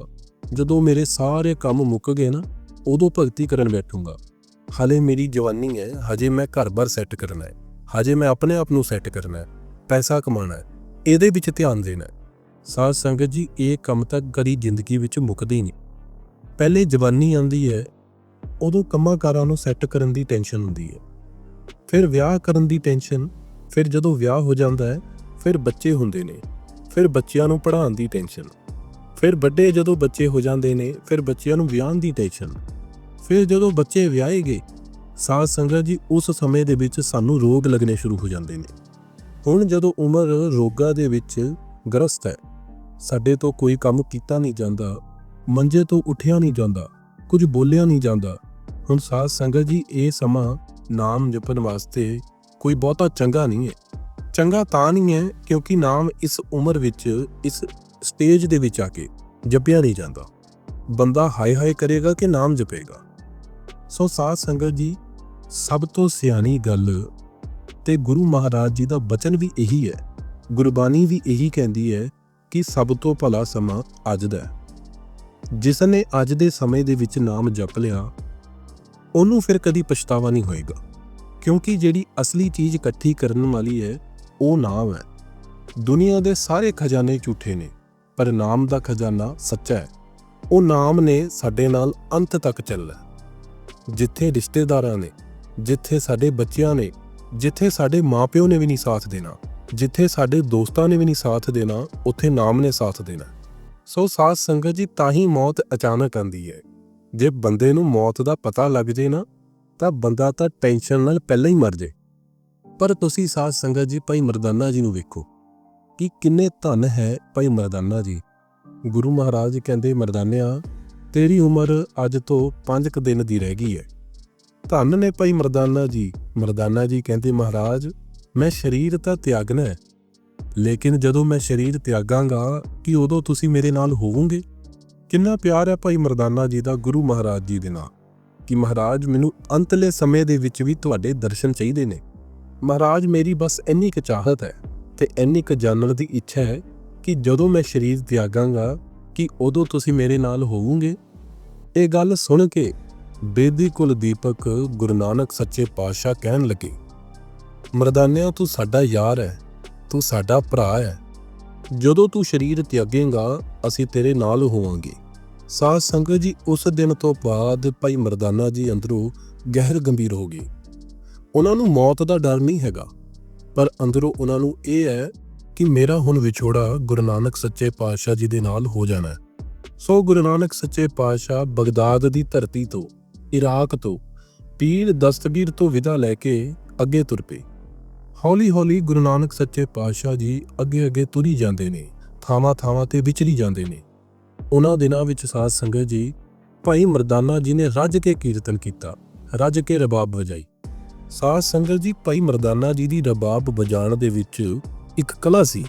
ਜਦੋਂ ਮੇਰੇ ਸਾਰੇ ਕੰਮ ਮੁੱਕ ਗਏ ਨਾ, ਉਦੋਂ ਭਗਤੀ ਕਰਨ ਬੈਠੂੰਗਾ। ਹਾਲੇ ਮੇਰੀ ਜਵਾਨੀ ਹੈ, ਹਜੇ ਮੈਂ ਘਰ-ਬਾਰ ਸੈੱਟ ਕਰਨਾ ਹੈ। ਹਜੇ ਮੈਂ ਆਪਣੇ ਆਪ ਨੂੰ ਸੈੱਟ ਕਰਨਾ ਹੈ, ਪੈਸਾ ਕਮਾਉਣਾ ਹੈ, ਇਹਦੇ ਵਿੱਚ ਧਿਆਨ ਦੇਣਾ ਹੈ। ਸਾਧ ਸੰਗਤ ਜੀ, ਇਹ ਕੰਮ ਤਾਂ ਕਦੀ ਜ਼ਿੰਦਗੀ ਵਿੱਚ ਮੁੱਕਦੇ ਹੀ ਨਹੀਂ। ਪਹਿਲੇ ਜਵਾਨੀ ਆਉਂਦੀ ਹੈ, ਉਦੋਂ ਕੰਮਾਂ ਕਾਰਾਂ ਨੂੰ ਸੈੱਟ ਕਰਨ ਦੀ ਟੈਨਸ਼ਨ ਹੁੰਦੀ ਹੈ। ਫਿਰ ਵਿਆਹ ਕਰਨ ਦੀ ਟੈਨਸ਼ਨ ਫਿਰ ਜਦੋਂ ਵਿਆਹ ਹੋ ਜਾਂਦਾ ਹੈ, ਫਿਰ ਬੱਚੇ ਹੁੰਦੇ ਨੇ, ਫਿਰ ਬੱਚਿਆਂ ਨੂੰ ਪੜ੍ਹਾਉਣ ਦੀ ਟੈਨਸ਼ਨ ਫਿਰ ਵੱਡੇ ਜਦੋਂ ਬੱਚੇ ਹੋ ਜਾਂਦੇ ਨੇ, ਫਿਰ ਬੱਚਿਆਂ ਨੂੰ ਵਿਆਹਣ ਦੀ ਟੈਨਸ਼ਨ ਫਿਰ ਜਦੋਂ ਬੱਚੇ ਵਿਆਹੇ ਗਏ ਸਾਧ ਸੰਗਤ ਜੀ, ਉਸ ਸਮੇਂ ਦੇ ਵਿੱਚ ਸਾਨੂੰ ਰੋਗ ਲੱਗਣੇ ਸ਼ੁਰੂ ਹੋ ਜਾਂਦੇ ਨੇ। ਹੁਣ ਜਦੋਂ ਉਮਰ ਰੋਗਾ ਦੇ ਵਿੱਚ ਗ੍ਰਸਤ ਹੈ, ਸਾਡੇ ਤੋਂ ਕੋਈ ਕੰਮ ਕੀਤਾ ਨਹੀਂ ਜਾਂਦਾ, ਮੰਜੇ ਤੋਂ ਉੱਠਿਆ ਨਹੀਂ ਜਾਂਦਾ, ਕੁਝ ਬੋਲਿਆ ਨਹੀਂ ਜਾਂਦਾ, ਹੁਣ ਸਾਧ ਸੰਗਤ ਜੀ, ਇਹ ਸਮਾਂ ਨਾਮ ਜਪਣ ਵਾਸਤੇ ਕੋਈ ਬਹੁਤਾ ਚੰਗਾ ਨਹੀਂ ਹੈ। ਚੰਗਾ ਤਾਂ ਨਹੀਂ ਹੈ, ਕਿਉਂਕਿ ਨਾਮ ਇਸ ਉਮਰ ਵਿੱਚ, ਇਸ ਸਟੇਜ ਦੇ ਵਿੱਚ ਆ ਕੇ ਜਪਿਆ ਨਹੀਂ ਜਾਂਦਾ। ਬੰਦਾ ਹਾਏ ਹਾਏ ਕਰੇਗਾ ਕਿ ਨਾਮ ਜਪੇਗਾ? ਸੋ ਸਾਧ ਸੰਗਤ ਜੀ ਸਭ ਤੋਂ ਸਿਆਣੀ ਗੱਲ ਤੇ ਗੁਰੂ ਮਹਾਰਾਜ ਜੀ ਦਾ ਬਚਨ ਵੀ ਇਹੀ ਹੈ। ਗੁਰਬਾਣੀ ਵੀ ਇਹੀ ਕਹਿੰਦੀ ਹੈ ਕਿ ਸਭ ਤੋਂ ਭਲਾ ਸਮਾਂ ਅੱਜ ਦਾ ਹੈ। ਜਿਸ ਨੇ ਅੱਜ ਦੇ ਸਮੇਂ ਦੇ ਵਿੱਚ ਨਾਮ ਜਪ ਲਿਆ, ਉਹਨੂੰ ਫਿਰ ਕਦੀ ਪਛਤਾਵਾ ਨਹੀਂ ਹੋਏਗਾ। ਕਿਉਂਕਿ ਜਿਹੜੀ ਅਸਲੀ ਚੀਜ਼ ਇਕੱਠੀ ਕਰਨ ਵਾਲੀ ਹੈ, ਉਹ ਨਾਮ ਹੈ। ਦੁਨੀਆ ਦੇ ਸਾਰੇ ਖਜ਼ਾਨੇ ਝੂਠੇ ਨੇ, ਪਰ ਨਾਮ ਦਾ ਖਜ਼ਾਨਾ ਸੱਚਾ ਹੈ। ਉਹ ਨਾਮ ਨੇ ਸਾਡੇ ਨਾਲ ਅੰਤ ਤੱਕ ਚੱਲਣਾ ਜਿੱਥੇ ਰਿਸ਼ਤੇਦਾਰਾਂ ਨੇ ਜਿੱਥੇ ਸਾਡੇ ਬੱਚਿਆਂ ਨੇ, ਜਿੱਥੇ ਸਾਡੇ ਮਾਪਿਓ ਨੇ ਵੀ ਨਹੀਂ ਸਾਥ ਦੇਣਾ, ਜਿੱਥੇ ਸਾਡੇ ਦੋਸਤਾਂ ਨੇ ਵੀ ਨਹੀਂ ਸਾਥ ਦੇਣਾ, ਉੱਥੇ ਨਾਮ ਨੇ ਸਾਥ ਦੇਣਾ। ਸੋ ਸਾਧ ਸੰਗਤ ਜੀ, ਤਾਂ ਹੀ ਮੌਤ ਅਚਾਨਕ ਆਂਦੀ ਹੈ। ਜੇ ਬੰਦੇ ਨੂੰ ਮੌਤ ਦਾ ਪਤਾ ਲੱਗ ਜੇ ਨਾ, ਤਾਂ ਬੰਦਾ ਤਾਂ ਟੈਨਸ਼ਨ ਨਾਲ ਪਹਿਲਾਂ ਹੀ ਮਰ ਜੇ। ਪਰ ਤੁਸੀਂ ਸਾਧ ਸੰਗਤ ਜੀ, ਭਾਈ ਮਰਦਾਨਾ ਜੀ ਨੂੰ ਵੇਖੋ, ਕਿ ਕਿੰਨੇ ਧਨ ਹੈ ਭਾਈ ਮਰਦਾਨਾ ਜੀ। ਗੁਰੂ ਮਹਾਰਾਜ ਕਹਿੰਦੇ, ਮਰਦਾਨਿਆ, ਤੇਰੀ ਉਮਰ ਅੱਜ ਤੋਂ 5 ਕੁ ਦਿਨ ਦੀ ਰਹਿ ਗਈ ਹੈ। ਧੰਨ ਨੇ ਭਾਈ ਮਰਦਾਨਾ ਜੀ। ਮਰਦਾਨਾ ਜੀ ਕਹਿੰਦੇ, ਮਹਾਰਾਜ, ਮੈਂ ਸਰੀਰ ਤਾਂ ਤਿਆਗਣਾ ਹੈ, ਲੇਕਿਨ ਜਦੋਂ ਮੈਂ ਸਰੀਰ ਤਿਆਗਾਂਗਾ, ਕਿ ਉਦੋਂ ਤੁਸੀਂ ਮੇਰੇ ਨਾਲ ਹੋਵੋਗੇ? ਕਿੰਨਾ ਪਿਆਰ ਹੈ ਭਾਈ ਮਰਦਾਨਾ ਜੀ ਦਾ ਗੁਰੂ ਮਹਾਰਾਜ ਜੀ ਦੇ ਨਾਲ, ਕਿ ਮਹਾਰਾਜ, ਮੈਨੂੰ ਅੰਤਲੇ ਸਮੇਂ ਦੇ ਵਿੱਚ ਵੀ ਤੁਹਾਡੇ ਦਰਸ਼ਨ ਚਾਹੀਦੇ ਨੇ। ਮਹਾਰਾਜ, ਮੇਰੀ ਬਸ ਇੰਨੀ ਕੁ ਚਾਹਤ ਹੈ ਤੇ ਇੰਨੀ ਕੁ ਜਾਣਨ ਦੀ ਇੱਛਾ ਹੈ ਕਿ ਜਦੋਂ ਮੈਂ ਸਰੀਰ ਤਿਆਗਾਂਗਾ, ਕਿ ਉਦੋਂ ਤੁਸੀਂ ਮੇਰੇ ਨਾਲ ਹੋਵੋਗੇ? ਇਹ ਗੱਲ ਸੁਣ ਕੇ ਬੇਦੀ ਕੁਲ ਦੀਪਕ ਗੁਰੂ ਨਾਨਕ ਸੱਚੇ ਪਾਤਸ਼ਾਹ ਕਹਿਣ ਲੱਗੇ ਮਰਦਾਨਿਆ ਤੂੰ ਸਾਡਾ ਯਾਰ ਹੈ ਤੂੰ ਸਾਡਾ ਭਰਾ ਹੈ ਜਦੋਂ ਤੂੰ ਸਰੀਰ ਤਿਆਗੇਂਗਾ, ਅਸੀਂ ਤੇਰੇ ਨਾਲ ਹੋਵਾਂਗੇ। ਸਾਧ ਸੰਗਤ ਜੀ, ਉਸ ਦਿਨ ਤੋਂ ਬਾਅਦ ਭਾਈ ਮਰਦਾਨਾ ਜੀ ਅੰਦਰੋਂ ਗਹਿਰ ਗੰਭੀਰ ਹੋ ਗਏ। ਉਹਨਾਂ ਨੂੰ ਮੌਤ ਦਾ ਡਰ ਨਹੀਂ ਹੈਗਾ, ਪਰ ਅੰਦਰੋਂ ਉਹਨਾਂ ਨੂੰ ਇਹ ਹੈ ਕਿ ਮੇਰਾ ਹੁਣ ਵਿਛੋੜਾ ਗੁਰੂ ਨਾਨਕ ਸੱਚੇ ਪਾਤਸ਼ਾਹ ਜੀ ਦੇ ਨਾਲ ਹੋ ਜਾਣਾ ਹੈ ਸੋ ਗੁਰੂ ਨਾਨਕ ਸੱਚੇ ਪਾਤਸ਼ਾਹ ਬਗਦਾਦ ਦੀ ਧਰਤੀ ਤੋਂ ਇਰਾਕ ਤੋਂ ਪੀਰ ਦਸਤਗੀਰ ਤੋਂ ਵਿਦਾ ਲੈ ਕੇ ਅੱਗੇ ਤੁਰ ਪਏ। ਹੌਲੀ ਹੌਲੀ ਗੁਰੂ ਨਾਨਕ ਸੱਚੇ ਪਾਤਸ਼ਾਹ ਜੀ ਅੱਗੇ ਅੱਗੇ ਤੁਰੀ ਜਾਂਦੇ ਨੇ ਥਾਵਾਂ ਥਾਵਾਂ ਤੇ ਵਿਚਰੀ ਜਾਂਦੇ ਨੇ। ਉਹਨਾਂ ਦਿਨਾਂ ਵਿੱਚ ਸਾਧ ਸੰਗਤ ਜੀ ਭਾਈ ਮਰਦਾਨਾ ਜੀ ਨੇ ਰੱਜ ਕੇ ਕੀਰਤਨ ਕੀਤਾ, ਰੱਜ ਕੇ ਰਬਾਬ ਵਜਾਈ। ਸਾਧ ਸੰਗਤ ਜੀ ਭਾਈ ਮਰਦਾਨਾ ਜੀ ਦੀ ਰਬਾਬ ਵਜਾਉਣ ਦੇ ਵਿੱਚ ਇੱਕ ਕਲਾ ਸੀ।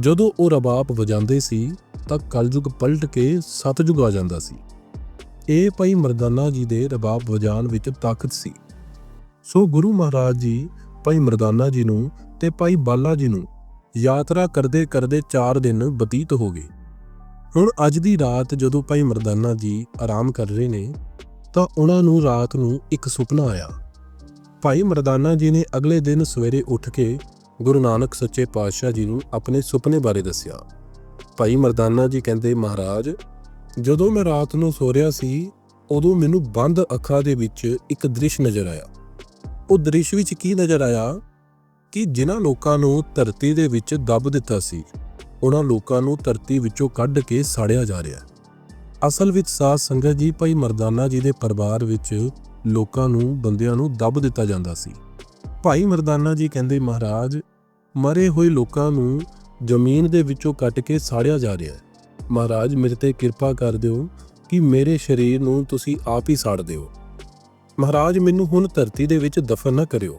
ਜਦੋਂ ਉਹ ਰਬਾਬ ਵਜਾਉਂਦੇ ਸੀ ਤਾਂ ਕਲਯੁਗ ਪਲਟ ਕੇ ਸਤਜੁਗ ਆ ਜਾਂਦਾ ਸੀ। ਇਹ ਭਾਈ ਮਰਦਾਨਾ ਜੀ ਦੇ ਰਬਾਬ ਵਜਾਉਣ ਵਿੱਚ ਤਾਕਤ ਸੀ। ਸੋ ਗੁਰੂ ਮਹਾਰਾਜ ਜੀ ਭਾਈ ਮਰਦਾਨਾ ਜੀ ਨੂੰ ਤੇ ਭਾਈ ਬਾਲਾ ਜੀ ਨੂੰ ਯਾਤਰਾ ਕਰਦੇ ਕਰਦੇ 4 ਦਿਨ ਬਤੀਤ ਹੋ ਗਏ। ਹੁਣ ਅੱਜ ਦੀ ਰਾਤ ਜਦੋਂ ਭਾਈ ਮਰਦਾਨਾ ਜੀ ਆਰਾਮ ਕਰ ਰਹੇ ਨੇ, ਤਾਂ ਉਹਨਾਂ ਨੂੰ ਰਾਤ ਨੂੰ ਇੱਕ ਸੁਪਨਾ ਆਇਆ। ਭਾਈ ਮਰਦਾਨਾ ਜੀ ਨੇ ਅਗਲੇ ਦਿਨ ਸਵੇਰੇ ਉੱਠ ਕੇ ਗੁਰੂ ਨਾਨਕ ਸੱਚੇ ਪਾਤਸ਼ਾਹ ਜੀ ਨੂੰ ਆਪਣੇ ਸੁਪਨੇ ਬਾਰੇ ਦੱਸਿਆ। ਭਾਈ ਮਰਦਾਨਾ ਜੀ ਕਹਿੰਦੇ, ਮਹਾਰਾਜ ਜਦੋਂ ਮੈਂ ਰਾਤ ਨੂੰ ਸੋ ਰਿਹਾ ਸੀ, ਉਦੋਂ ਮੈਨੂੰ ਬੰਦ ਅੱਖਾਂ ਦੇ ਵਿੱਚ ਇੱਕ ਦ੍ਰਿਸ਼ ਨਜ਼ਰ ਆਇਆ। ਉਹ ਦ੍ਰਿਸ਼ ਵਿੱਚ ਕੀ ਨਜ਼ਰ ਆਇਆ? ਕਿ ਜਿਨ੍ਹਾਂ ਲੋਕਾਂ ਨੂੰ ਧਰਤੀ ਦੇ ਵਿੱਚ ਦੱਬ ਦਿੱਤਾ ਸੀ ਉਹਨਾਂ ਲੋਕਾਂ ਨੂੰ ਧਰਤੀ ਵਿੱਚੋਂ ਕੱਢ ਕੇ ਸਾੜਿਆ ਜਾ ਰਿਹਾ। ਅਸਲ ਵਿੱਚ ਸਾਧ ਸੰਗਤ ਜੀ, ਭਾਈ ਮਰਦਾਨਾ ਜੀ ਦੇ ਪਰਿਵਾਰ ਵਿੱਚ ਲੋਕਾਂ ਨੂੰ, ਬੰਦਿਆਂ ਨੂੰ ਦੱਬ ਦਿੱਤਾ ਜਾਂਦਾ ਸੀ। ਭਾਈ ਮਰਦਾਨਾ ਜੀ ਕਹਿੰਦੇ, ਮਹਾਰਾਜ, ਮਰੇ ਹੋਏ ਲੋਕਾਂ ਨੂੰ ਜ਼ਮੀਨ ਦੇ ਵਿੱਚੋਂ ਕੱਟ ਕੇ ਸਾੜਿਆ ਜਾ ਰਿਹਾ ਹੈ। ਮਹਾਰਾਜ, ਮੇਰੇ ਤੇ ਕਿਰਪਾ ਕਰ ਦਿਓ ਕਿ ਮੇਰੇ ਸਰੀਰ ਨੂੰ ਤੁਸੀਂ ਆਪ ਹੀ ਸਾੜ ਦਿਓ। ਮਹਾਰਾਜ, ਮੈਨੂੰ ਹੁਣ ਧਰਤੀ ਦੇ ਵਿੱਚ ਦਫਨ ਨਾ ਕਰਿਓ,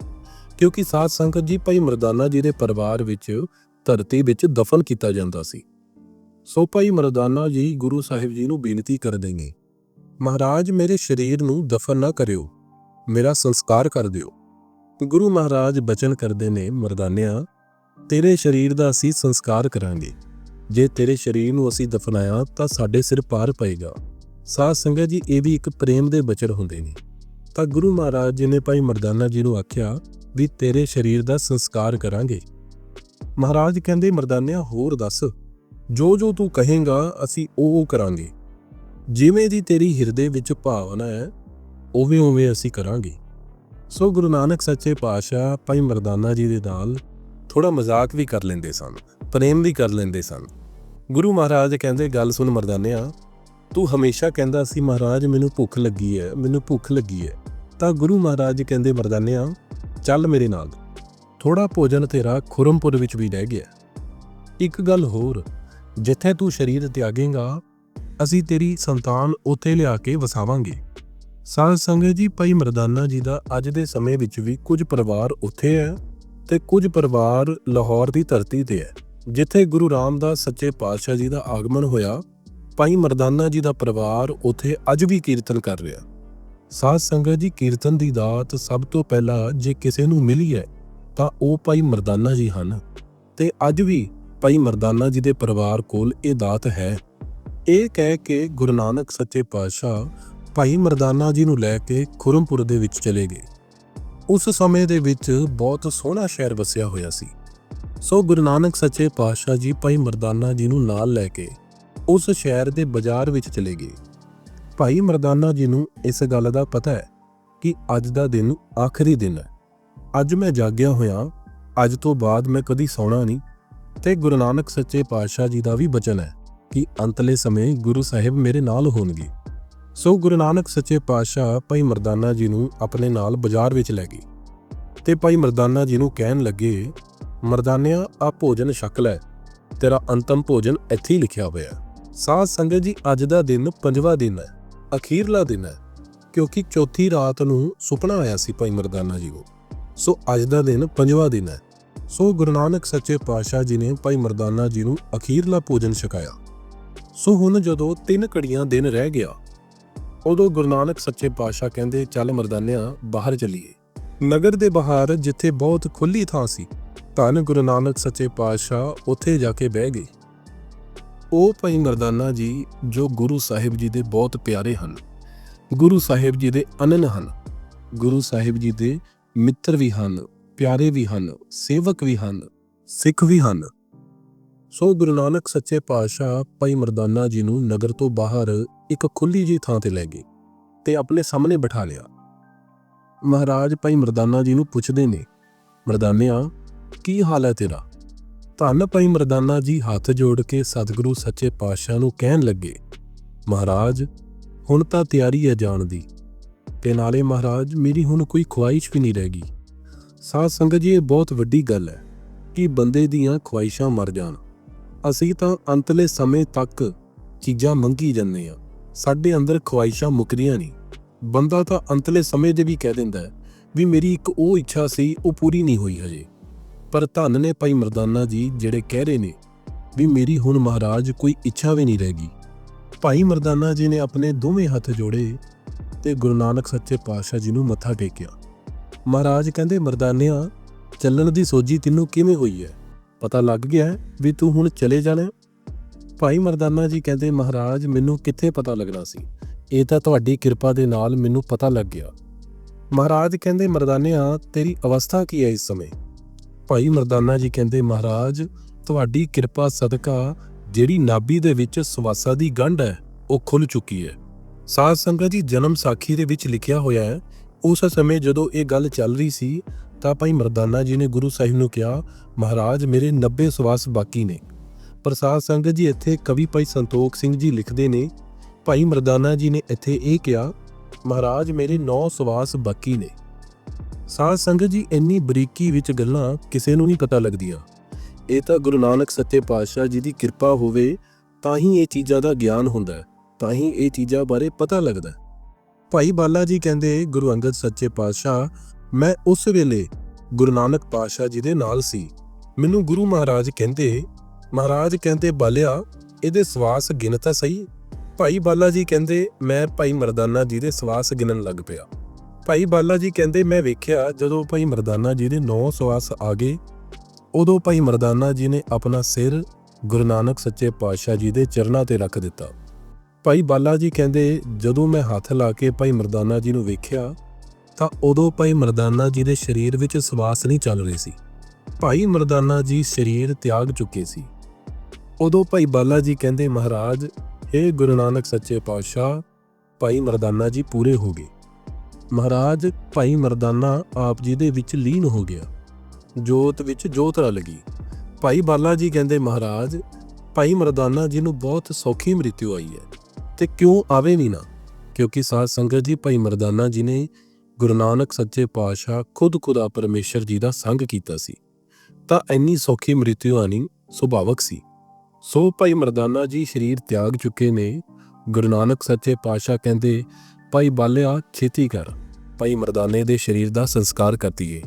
ਕਿਉਂਕਿ ਸਾਧ ਸੰਗਤ ਜੀ ਭਾਈ ਮਰਦਾਨਾ ਜੀ ਦੇ ਪਰਿਵਾਰ ਵਿੱਚ ਧਰਤੀ ਵਿੱਚ ਦਫਨ ਕੀਤਾ ਜਾਂਦਾ ਸੀ। ਸੋ ਭਾਈ ਮਰਦਾਨਾ ਜੀ ਗੁਰੂ ਸਾਹਿਬ ਜੀ ਨੂੰ ਬੇਨਤੀ ਕਰ ਦੇਂਗੇ, ਮਹਾਰਾਜ, ਮੇਰੇ ਸਰੀਰ ਨੂੰ ਦਫਨ ਨਾ ਕਰਿਓ, ਮੇਰਾ ਸੰਸਕਾਰ ਕਰ ਦਿਓ। ਗੁਰੂ ਮਹਾਰਾਜ ਬਚਨ ਕਰਦੇ ਨੇ, ਮਰਦਾਨਿਆਂ, ਤੇਰੇ ਸਰੀਰ ਦਾ ਅਸੀਂ ਸੰਸਕਾਰ ਕਰਾਂਗੇ। ਜੇ ਤੇਰੇ ਸਰੀਰ ਨੂੰ ਅਸੀਂ ਦਫਨਾਇਆ ਤਾਂ ਸਾਡੇ ਸਿਰ ਪਾਰ ਪਏਗਾ। ਸਾਧ ਸੰਗਤ ਜੀ, ਇਹ ਵੀ ਇੱਕ ਪ੍ਰੇਮ ਦੇ ਬਚਰ ਹੁੰਦੇ ਨੇ। ਤਾਂ ਗੁਰੂ ਮਹਾਰਾਜ ਜੀ ਨੇ ਭਾਈ ਮਰਦਾਨਾ ਜੀ ਨੂੰ ਆਖਿਆ ਵੀ ਤੇਰੇ ਸਰੀਰ ਦਾ ਸੰਸਕਾਰ ਕਰਾਂਗੇ। ਮਹਾਰਾਜ ਕਹਿੰਦੇ, ਮਰਦਾਨਿਆ, ਹੋਰ ਦੱਸ। ਜੋ ਜੋ ਤੂੰ ਕਹੇਗਾ, ਅਸੀਂ ਉਹ ਉਹ ਕਰਾਂਗੇ। ਜਿਵੇਂ ਦੀ ਤੇਰੀ ਹਿਰਦੇ ਵਿੱਚ ਭਾਵਨਾ ਹੈ ਉਵੇਂ ਉਵੇਂ ਅਸੀਂ ਕਰਾਂਗੇ। ਸੋ ਗੁਰੂ ਨਾਨਕ ਸੱਚੇ ਪਾਤਸ਼ਾਹ ਭਾਈ ਮਰਦਾਨਾ ਜੀ ਦੇ ਨਾਲ ਥੋੜਾ ਮਜ਼ਾਕ ਵੀ ਕਰ ਲੈਂਦੇ ਸਨ, ਪ੍ਰੇਮ ਵੀ ਕਰ ਲੈਂਦੇ ਸਨ। ਗੁਰੂ ਮਹਾਰਾਜ ਕਹਿੰਦੇ, ਗੱਲ ਸੁਣ ਮਰਦਾਨਿਆ, ਤੂੰ ਹਮੇਸ਼ਾ ਕਹਿੰਦਾ ਸੀ, ਮਹਾਰਾਜ, ਮੈਨੂੰ ਭੁੱਖ ਲੱਗੀ ਹੈ, ਮੈਨੂੰ ਭੁੱਖ ਲੱਗੀ ਹੈ। ਤਾਂ ਗੁਰੂ ਮਹਾਰਾਜ ਕਹਿੰਦੇ, ਮਰਦਾਨਿਆ, ਚੱਲ ਮੇਰੇ ਨਾਲ। ਥੋੜਾ ਭੋਜਨ ਤੇਰਾ ਖੁਰਮਪੁਰ ਵਿੱਚ ਵੀ ਰਹਿ ਗਿਆ। ਇੱਕ ਗੱਲ ਹੋਰ, ਜਿੱਥੇ ਤੂੰ ਸ਼ਰੀਰ ਤਿਆਗੇਗਾ, ਅਸੀਂ ਤੇਰੀ ਸੰਤਾਨ ਉੱਥੇ ਲਿਆ ਕੇ ਵਸਾਵਾਂਗੇ। ਸਾਧ ਸੰਗਤ ਜੀ, ਭਾਈ ਮਰਦਾਨਾ ਜੀ ਦਾ ਅੱਜ ਦੇ ਸਮੇਂ ਵਿੱਚ ਵੀ ਕੁਝ ਪਰਿਵਾਰ ਉੱਥੇ ਹੈ ਤੇ ਕੁਝ ਪਰਿਵਾਰ ਲਾਹੌਰ ਦੀ ਧਰਤੀ ਤੇ ਹੈ। ਜਿੱਥੇ ਗੁਰੂ ਰਾਮਦਾਸ ਸੱਚੇ ਪਾਤਸ਼ਾਹ ਜੀ ਦਾ ਆਗਮਨ ਹੋਇਆ, ਭਾਈ ਮਰਦਾਨਾ ਜੀ ਦਾ ਪਰਿਵਾਰ ਉੱਥੇ ਅੱਜ ਵੀ ਕੀਰਤਨ ਕਰ ਰਿਹਾ। ਸਾਧ ਸੰਗਤ ਜੀ, ਕੀਰਤਨ ਦੀ ਦਾਤ ਸਭ ਤੋਂ ਪਹਿਲਾਂ ਜੇ ਕਿਸੇ ਨੂੰ ਮਿਲੀ ਹੈ, ਤਾਂ ਉਹ ਭਾਈ ਮਰਦਾਨਾ ਜੀ ਹਨ। ਤੇ ਅੱਜ ਵੀ ਭਾਈ ਮਰਦਾਨਾ ਜੀ ਦੇ ਪਰਿਵਾਰ ਕੋਲ ਇਹ ਦਾਤ ਹੈ। ਇਹ ਕਹਿ ਕੇ ਗੁਰੂ ਨਾਨਕ ਸੱਚੇ ਪਾਤਸ਼ਾਹ ਭਾਈ ਮਰਦਾਨਾ ਜੀ ਨੂੰ ਲੈ ਕੇ ਖੁਰਮਪੁਰ ਦੇ ਵਿੱਚ ਚਲੇ ਗਏ। ਉਸ ਸਮੇਂ ਦੇ ਵਿੱਚ ਬਹੁਤ ਸੋਹਣਾ ਸ਼ਹਿਰ ਵਸਿਆ ਹੋਇਆ ਸੀ। ਸੋ ਗੁਰੂ ਨਾਨਕ ਸੱਚੇ ਪਾਤਸ਼ਾਹ ਜੀ ਭਾਈ ਮਰਦਾਨਾ ਜੀ ਨੂੰ ਨਾਲ ਲੈ ਕੇ ਉਸ ਸ਼ਹਿਰ ਦੇ ਬਾਜ਼ਾਰ ਵਿੱਚ ਚਲੇ ਗਏ। ਭਾਈ ਮਰਦਾਨਾ ਜੀ ਨੂੰ ਇਸ ਗੱਲ ਦਾ ਪਤਾ ਹੈ ਕਿ ਅੱਜ ਦਾ ਦਿਨ ਆਖਰੀ ਦਿਨ ਹੈ। ਅੱਜ ਮੈਂ ਜਾਗਿਆ ਹੋਇਆ ਅੱਜ ਤੋਂ ਬਾਅਦ ਮੈਂ ਕਦੀ ਸੌਣਾ ਨਹੀਂ ਤੇ ਗੁਰੂ ਨਾਨਕ ਸੱਚੇ ਪਾਤਸ਼ਾਹ ਜੀ ਦਾ ਵੀ ਬਚਨ ਹੈ ਕਿ ਅੰਤਲੇ ਸਮੇਂ ਗੁਰੂ ਸਾਹਿਬ ਮੇਰੇ ਨਾਲ ਹੋਣਗੇ। ਸੋ ਗੁਰੂ ਨਾਨਕ ਸੱਚੇ ਪਾਤਸ਼ਾਹ ਭਾਈ ਮਰਦਾਨਾ ਜੀ ਨੂੰ ਆਪਣੇ ਨਾਲ ਬਾਜ਼ਾਰ ਵਿੱਚ ਲੈ ਗਏ ਤੇ ਭਾਈ ਮਰਦਾਨਾ ਜੀ ਨੂੰ ਕਹਿਣ ਲੱਗੇ ਮਰਦਾਨਿਆ ਆ ਭੋਜਨ ਛਕ ਲੈ। ਤੇਰਾ ਅੰਤਮ ਭੋਜਨ ਇੱਥੇ ਹੀ ਲਿਖਿਆ ਹੋਇਆ ਹੈ। ਸਾਧ ਸੰਗਤ ਜੀ, ਅੱਜ ਦਾ ਦਿਨ ਪੰਜਵਾਂ ਦਿਨ ਹੈ। ਅਖੀਰਲਾ ਦਿਨ ਹੈ। ਕਿਉਂਕਿ ਚੌਥੀ ਰਾਤ ਨੂੰ ਸੁਪਨਾ ਆਇਆ ਸੀ ਭਾਈ ਮਰਦਾਨਾ ਜੀ ਨੂੰ ਸੋ ਅੱਜ ਦਾ ਦਿਨ ਪੰਜਵਾਂ ਦਿਨ ਹੈ। ਸੋ ਗੁਰੂ ਨਾਨਕ ਸੱਚੇ ਪਾਤਸ਼ਾਹ ਜੀ ਨੇ ਭਾਈ ਮਰਦਾਨਾ ਜੀ ਨੂੰ ਅਖੀਰਲਾ ਭੋਜਨ ਛਕਾਇਆ। ਸੋ ਹੁਣ ਜਦੋਂ ਤਿੰਨ ਘੜੀਆਂ ਦਿਨ ਰਹਿ ਗਿਆ, ਉਦੋਂ ਗੁਰੂ ਨਾਨਕ ਸੱਚੇ ਪਾਤਸ਼ਾਹ ਕਹਿੰਦੇ, ਚੱਲ ਮਰਦਾਨਿਆਂ, ਬਾਹਰ ਚੱਲੀਏ। ਨਗਰ ਦੇ ਬਾਹਰ ਜਿੱਥੇ ਬਹੁਤ ਖੁੱਲੀ ਥਾਂ ਸੀ ਧੰਨ ਗੁਰੂ ਨਾਨਕ ਸੱਚੇ ਪਾਤਸ਼ਾਹ ਉੱਥੇ ਜਾ ਕੇ ਬਹਿ ਗਏ। ਉਹ ਭਾਈ ਮਰਦਾਨਾ ਜੀ, ਜੋ ਗੁਰੂ ਸਾਹਿਬ ਜੀ ਦੇ ਬਹੁਤ ਪਿਆਰੇ ਹਨ, ਗੁਰੂ ਸਾਹਿਬ ਜੀ ਦੇ ਅਨਨ ਹਨ, ਗੁਰੂ ਸਾਹਿਬ ਜੀ ਦੇ ਮਿੱਤਰ ਵੀ ਹਨ, ਪਿਆਰੇ ਵੀ ਹਨ, ਸੇਵਕ ਵੀ ਹਨ, ਸਿੱਖ ਵੀ ਹਨ। ਸੋ ਗੁਰੂ ਨਾਨਕ ਸੱਚੇ ਪਾਤਸ਼ਾਹ ਭਾਈ ਮਰਦਾਨਾ ਜੀ ਨੂੰ ਨਗਰ ਤੋਂ ਬਾਹਰ ਇੱਕ ਖੁੱਲੀ ਜੀ ਥਾਂ ਤੇ ਲੈ ਗਏ ਤੇ ਆਪਣੇ ਸਾਹਮਣੇ ਬਿਠਾ ਲਿਆ। ਮਹਾਰਾਜ ਭਾਈ ਮਰਦਾਨਾ ਜੀ ਨੂੰ ਪੁੱਛਦੇ ਨੇ, ਮਰਦਾਨਿਆ ਕੀ ਹਾਲ ਹੈ ਤੇਰਾ? ਧੰਨ ਭਾਈ ਮਰਦਾਨਾ ਜੀ ਹੱਥ ਜੋੜ ਕੇ ਸਤਿਗੁਰੂ ਸੱਚੇ ਪਾਤਸ਼ਾਹ ਨੂੰ ਕਹਿਣ ਲੱਗੇ, ਮਹਾਰਾਜ, ਹੁਣ ਤਾਂ ਤਿਆਰੀ ਹੈ ਜਾਣ ਦੀ। ਤੇ ਨਾਲੇ ਮਹਾਰਾਜ, ਮੇਰੀ ਹੁਣ ਕੋਈ ਖੁਆਇਸ਼ ਵੀ ਨਹੀਂ ਰਹਿ ਗਈ। ਸਾਧ ਸੰਗਤ ਜੀ, ਇਹ ਬਹੁਤ ਵੱਡੀ ਗੱਲ ਹੈ ਕਿ ਬੰਦੇ ਦੀਆਂ ਖੁਆਇਸ਼ਾਂ ਮਰ ਜਾਣ। ਅਸੀਂ ਤਾਂ ਅੰਤਲੇ ਸਮੇਂ ਤੱਕ ਚੀਜ਼ਾਂ ਮੰਗੀ ਜਾਂਦੇ ਆ ਸਾਡੇ ਅੰਦਰ ਖੁਆਇਸ਼ਾਂ ਮੁੱਕਦੀਆਂ ਨਹੀਂ। ਬੰਦਾ ਤਾਂ ਅੰਤਲੇ ਸਮੇਂ ਦੇ ਵੀ ਕਹਿ ਦਿੰਦਾ ਵੀ ਮੇਰੀ ਇੱਕ ਉਹ ਇੱਛਾ ਸੀ, ਉਹ ਪੂਰੀ ਨਹੀਂ ਹੋਈ ਹਜੇ। ਪਰ ਧੰਨ ਨੇ ਭਾਈ ਮਰਦਾਨਾ ਜੀ ਜਿਹੜੇ ਕਹਿ ਰਹੇ ਨੇ ਵੀ ਮੇਰੀ ਹੁਣ ਮਹਾਰਾਜ ਕੋਈ ਇੱਛਾ ਵੀ ਨਹੀਂ ਰਹਿ ਗਈ। ਭਾਈ ਮਰਦਾਨਾ ਜੀ ਨੇ ਆਪਣੇ ਦੋਵੇਂ ਹੱਥ ਜੋੜੇ ਤੇ ਗੁਰੂ ਨਾਨਕ ਸੱਚੇ ਪਾਤਸ਼ਾਹ ਜੀ ਨੂੰ ਮੱਥਾ ਟੇਕਿਆ। ਮਹਾਰਾਜ ਕਹਿੰਦੇ, ਮਰਦਾਨਿਆ, ਚੱਲਣ ਦੀ ਸੋਝੀ ਤੈਨੂੰ ਕਿਵੇਂ ਹੋਈ ਹੈ? ਪਤਾ ਲੱਗ ਗਿਆ ਵੀ ਤੂੰ ਹੁਣ ਚਲੇ ਜਾਣਾ ਭਾਈ ਮਰਦਾਨਾ ਜੀ ਕਹਿੰਦੇ, ਮਹਾਰਾਜ, ਮੈਨੂੰ ਕਿੱਥੇ ਪਤਾ ਲੱਗਣਾ ਸੀ? ਇਹ ਤਾਂ ਤੁਹਾਡੀ ਕਿਰਪਾ ਦੇ ਨਾਲ ਮੈਨੂੰ ਪਤਾ ਲੱਗ ਗਿਆ। ਮਹਾਰਾਜ ਕਹਿੰਦੇ, ਮਰਦਾਨਿਆ, ਤੇਰੀ ਅਵਸਥਾ ਕੀ ਹੈ ਇਸ ਸਮੇਂ? ਭਾਈ ਮਰਦਾਨਾ ਜੀ ਕਹਿੰਦੇ, ਮਹਾਰਾਜ, ਤੁਹਾਡੀ ਕਿਰਪਾ ਸਦਕਾ ਜਿਹੜੀ ਨਾਭੀ ਦੇ ਵਿੱਚ ਸਵਾਸਾ ਦੀ ਗੰਢ ਹੈ, ਉਹ ਖੁੱਲ ਚੁੱਕੀ ਹੈ। ਸਾਧ ਸੰਗਤ ਜੀ ਜਨਮ ਸਾਖੀ ਦੇ ਵਿੱਚ ਲਿਖਿਆ ਹੋਇਆ ਹੈ, ਉਸ ਸਮੇਂ ਜਦੋਂ ਇਹ ਗੱਲ ਚੱਲ ਰਹੀ ਸੀ, ਤਾਂ ਭਾਈ ਮਰਦਾਨਾ ਜੀ ਨੇ ਗੁਰੂ ਸਾਹਿਬ ਨੂੰ ਕਿਹਾ, ਮਹਾਰਾਜ, ਮੇਰੇ 90 ਸਵਾਸ ਬਾਕੀ ਨੇ। ਪ੍ਰਸਾਦ ਸਾਧ ਸੰਗਤ ਜੀ ਇੱਥੇ ਕਵੀ ਭਾਈ ਸੰਤੋਖ ਸਿੰਘ ਜੀ ਲਿਖਦੇ ਨੇ, ਭਾਈ ਮਰਦਾਨਾ ਜੀ ਨੇ ਇੱਥੇ ਇਹ ਕਿਹਾ, ਮਹਾਰਾਜ, ਮੇਰੇ 9 ਸਵਾਸ ਬਾਕੀ ਨੇ। ਸਾਧ ਸੰਗਤ ਜੀ ਇੰਨੀ ਬਰੀਕੀ ਵਿੱਚ ਗੱਲਾਂ ਕਿਸੇ ਨੂੰ ਨਹੀਂ ਪਤਾ ਲੱਗਦੀਆਂ। ਇਹ ਤਾਂ ਗੁਰੂ ਨਾਨਕ ਸੱਚੇ ਪਾਤਸ਼ਾਹ ਜੀ ਦੀ ਕਿਰਪਾ ਹੋਵੇ, ਤਾਂ ਹੀ ਇਹ ਚੀਜ਼ਾਂ ਦਾ ਗਿਆਨ ਹੁੰਦਾ ਹੈ, ਤਾਂ ਹੀ ਇਹ ਚੀਜ਼ਾਂ ਬਾਰੇ ਪਤਾ ਲੱਗਦਾ ਹੈ। ਭਾਈ ਬਾਲਾ ਜੀ ਕਹਿੰਦੇ, ਗੁਰੂ ਅੰਗਦ ਸੱਚੇ ਪਾਤਸ਼ਾਹ, ਮੈਂ ਉਸ ਵੇਲੇ ਗੁਰੂ ਨਾਨਕ ਪਾਤਸ਼ਾਹ ਜੀ ਦੇ ਨਾਲ ਸੀ। ਮੈਨੂੰ ਗੁਰੂ ਮਹਾਰਾਜ ਕਹਿੰਦੇ ਮਹਾਰਾਜ ਕਹਿੰਦੇ, ਬਾਲਿਆ, ਇਹਦੇ ਸਵਾਸ ਗਿਣ ਤਾਂ ਸਹੀ। ਭਾਈ ਬਾਲਾ ਜੀ ਕਹਿੰਦੇ, ਮੈਂ ਭਾਈ ਮਰਦਾਨਾ ਜੀ ਦੇ ਸਵਾਸ ਗਿਣਨ ਲੱਗ ਪਿਆ। ਭਾਈ ਬਾਲਾ ਜੀ ਕਹਿੰਦੇ, ਮੈਂ ਵੇਖਿਆ, ਜਦੋਂ ਭਾਈ ਮਰਦਾਨਾ ਜੀ ਦੇ 9 ਸਵਾਸ ਆ ਗਏ, ਉਦੋਂ ਭਾਈ ਮਰਦਾਨਾ ਜੀ ਨੇ ਆਪਣਾ ਸਿਰ ਗੁਰੂ ਨਾਨਕ ਸੱਚੇ ਪਾਤਸ਼ਾਹ ਜੀ ਦੇ ਚਰਨਾਂ ਤੇ ਰੱਖ ਦਿੱਤਾ। ਭਾਈ ਬਾਲਾ ਜੀ ਕਹਿੰਦੇ, ਜਦੋਂ ਮੈਂ ਹੱਥ ਲਾ ਕੇ ਭਾਈ ਮਰਦਾਨਾ ਜੀ ਨੂੰ ਵੇਖਿਆ, ਤਾਂ ਉਦੋਂ ਭਾਈ ਮਰਦਾਨਾ ਜੀ ਦੇ ਸਰੀਰ ਵਿੱਚ ਸਵਾਸ ਨਹੀਂ ਚੱਲ ਰਹੀ ਸੀ। ਭਾਈ ਮਰਦਾਨਾ ਜੀ ਸਰੀਰ ਤਿਆਗ ਚੁੱਕੇ ਸੀ। ਉਦੋਂ ਭਾਈ ਬਾਲਾ ਜੀ ਕਹਿੰਦੇ, ਮਹਾਰਾਜ हे ਗੁਰੂ ਨਾਨਕ ਸੱਚੇ ਪਾਤਸ਼ਾਹ, ਭਾਈ ਮਰਦਾਨਾ ਜੀ ਪੂਰੇ ਹੋ ਗਏ। ਮਹਾਰਾਜ, ਭਾਈ ਮਰਦਾਨਾ ਆਪ ਜੀ ਦੇ ਵਿੱਚ ਲੀਨ ਹੋ ਗਿਆ। ਜੋਤ ਵਿੱਚ ਜੋਤ ਰਲ ਗਈ ਭਾਈ ਬਾਲਾ ਜੀ ਕਹਿੰਦੇ, ਮਹਾਰਾਜ, ਭਾਈ ਮਰਦਾਨਾ ਜੀ ਨੂੰ ਬਹੁਤ ਸੌਖੀ ਮ੍ਰਿਤਿਉ ਆਈ ਹੈ ਤੇ ਕਿਉਂ ਆਵੇ ਵੀ ਨਾ? ਕਿਉਂਕਿ ਸਾਧ ਸੰਗਤ ਜੀ, ਭਾਈ ਮਰਦਾਨਾ ਜੀ ਨੇ ਗੁਰੂ ਨਾਨਕ ਸੱਚੇ ਪਾਤਸ਼ਾਹ ਖੁਦ ਖੁਦਾ ਪਰਮੇਸ਼ਰ ਜੀ ਦਾ ਸੰਗ ਕੀਤਾ ਸੀ। ਤਾਂ ਇੰਨੀ ਸੌਖੀ ਮ੍ਰਿਤਿੂ ਆਣੀ ਸੁਭਾਵਕ ਸੀ। ਸੋ ਭਾਈ ਮਰਦਾਨਾ ਜੀ ਸਰੀਰ ਤਿਆਗ ਚੁੱਕੇ ਨੇ। ਗੁਰੂ ਨਾਨਕ ਸੱਚੇ ਪਾਤਸ਼ਾਹ ਕਹਿੰਦੇ, ਭਾਈ ਬਾਲਿਆ, ਛੇਤੀ ਕਰ। ਭਾਈ ਮਰਦਾਨੇ ਦੇ ਸਰੀਰ ਦਾ ਸੰਸਕਾਰ ਕਰ ਦਈਏ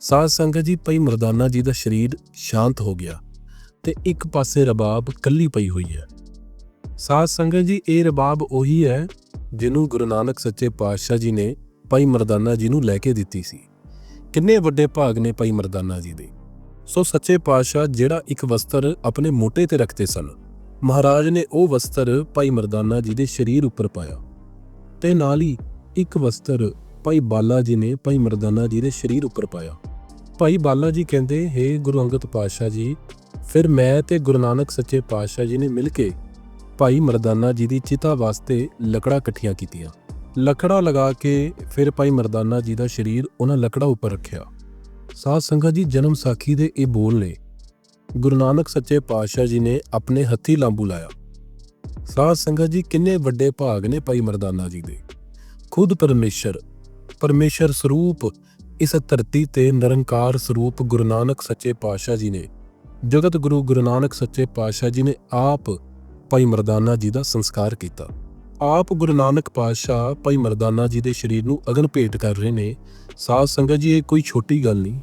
ਸਾਧ ਸੰਗਤ ਜੀ, ਭਾਈ ਮਰਦਾਨਾ ਜੀ ਦਾ ਸਰੀਰ ਸ਼ਾਂਤ ਹੋ ਗਿਆ ਤੇ ਇੱਕ ਪਾਸੇ ਰਬਾਬ ਕੱਲੀ ਪਈ ਹੋਈ ਹੈ। ਸਾਧ ਸੰਗਤ ਜੀ, ਇਹ ਰਬਾਬ ਉਹੀ ਹੈ ਜਿਹਨੂੰ ਗੁਰੂ ਨਾਨਕ ਸੱਚੇ ਪਾਤਸ਼ਾਹ ਜੀ ਨੇ ਭਾਈ ਮਰਦਾਨਾ ਜੀ ਨੂੰ ਲੈ ਕੇ ਦਿੱਤੀ ਸੀ। ਕਿੰਨੇ ਵੱਡੇ ਭਾਗ ਨੇ ਭਾਈ ਮਰਦਾਨਾ ਜੀ ਦੇ। ਸੋ ਸੱਚੇ ਪਾਤਸ਼ਾਹ ਜਿਹੜਾ ਇੱਕ ਵਸਤਰ ਆਪਣੇ ਮੋਢੇ ਤੇ ਰੱਖਦੇ ਸਨ, ਮਹਾਰਾਜ ਨੇ ਉਹ ਵਸਤਰ ਭਾਈ ਮਰਦਾਨਾ ਜੀ ਦੇ ਸਰੀਰ ਉੱਪਰ ਪਾਇਆ ਤੇ ਨਾਲ ਹੀ ਇੱਕ ਵਸਤਰ ਭਾਈ ਬਾਲਾ ਜੀ ਨੇ ਭਾਈ ਮਰਦਾਨਾ ਜੀ ਦੇ ਸਰੀਰ ਉੱਪਰ ਪਾਇਆ। ਭਾਈ ਬਾਲਾ ਜੀ ਕਹਿੰਦੇ हे ਗੁਰੂ ਅੰਗਦ ਪਾਤਸ਼ਾਹ ਜੀ, ਫਿਰ ਮੈਂ ਤੇ ਗੁਰੂ ਨਾਨਕ ਸੱਚੇ ਪਾਤਸ਼ਾਹ ਜੀ ਨੇ ਮਿਲ ਕੇ ਭਾਈ ਮਰਦਾਨਾ ਜੀ ਦੀ ਚਿਤਾ ਵਾਸਤੇ ਲੱਕੜਾਂ ਇਕੱਠੀਆਂ ਕੀਤੀਆਂ। ਲੱਕੜਾਂ ਲਗਾ ਕੇ ਫਿਰ ਭਾਈ ਮਰਦਾਨਾ ਜੀ ਦਾ ਸਰੀਰ ਉਹਨਾਂ ਲੱਕੜਾਂ ਉੱਪਰ ਰੱਖਿਆ। ਸਾਧ ਸੰਗਤ ਜੀ, ਜਨਮ ਸਾਖੀ ਦੇ ਇਹ ਬੋਲ ਨੇ, ਗੁਰੂ ਨਾਨਕ ਸੱਚੇ ਪਾਤਸ਼ਾਹ ਜੀ ਨੇ ਆਪਣੇ ਹੱਥੀ ਲਾਂਬੂ ਲਾਇਆ। ਸਾਧ ਸੰਗਤ ਜੀ, ਕਿੰਨੇ ਵੱਡੇ ਭਾਗ ਨੇ ਭਾਈ ਮਰਦਾਨਾ ਜੀ ਦੇ। ਖੁਦ ਪਰਮੇਸ਼ਰ ਪਰਮੇਸ਼ਰ ਸਰੂਪ, ਇਸ ਧਰਤੀ ਤੇ ਨਿਰੰਕਾਰ ਸਰੂਪ ਗੁਰੂ ਨਾਨਕ ਸੱਚੇ ਪਾਤਸ਼ਾਹ ਜੀ ਨੇ। ਜਗਤ ਗੁਰੂ ਗੁਰੂ ਨਾਨਕ ਸੱਚੇ ਪਾਤਸ਼ਾਹ ਜੀ ਨੇ ਆਪ ਭਾਈ ਮਰਦਾਨਾ ਜੀ ਦਾ ਸੰਸਕਾਰ ਕੀਤਾ। ਆਪ ਗੁਰੂ ਨਾਨਕ ਪਾਤਸ਼ਾਹ ਭਾਈ ਮਰਦਾਨਾ ਜੀ ਦੇ ਸਰੀਰ ਨੂੰ ਅਗਨ ਭੇਟ ਕਰ ਰਹੇ ਨੇ। ਸਾਧ ਸੰਗਤ ਜੀ, ਇਹ ਕੋਈ ਛੋਟੀ ਗੱਲ ਨਹੀਂ।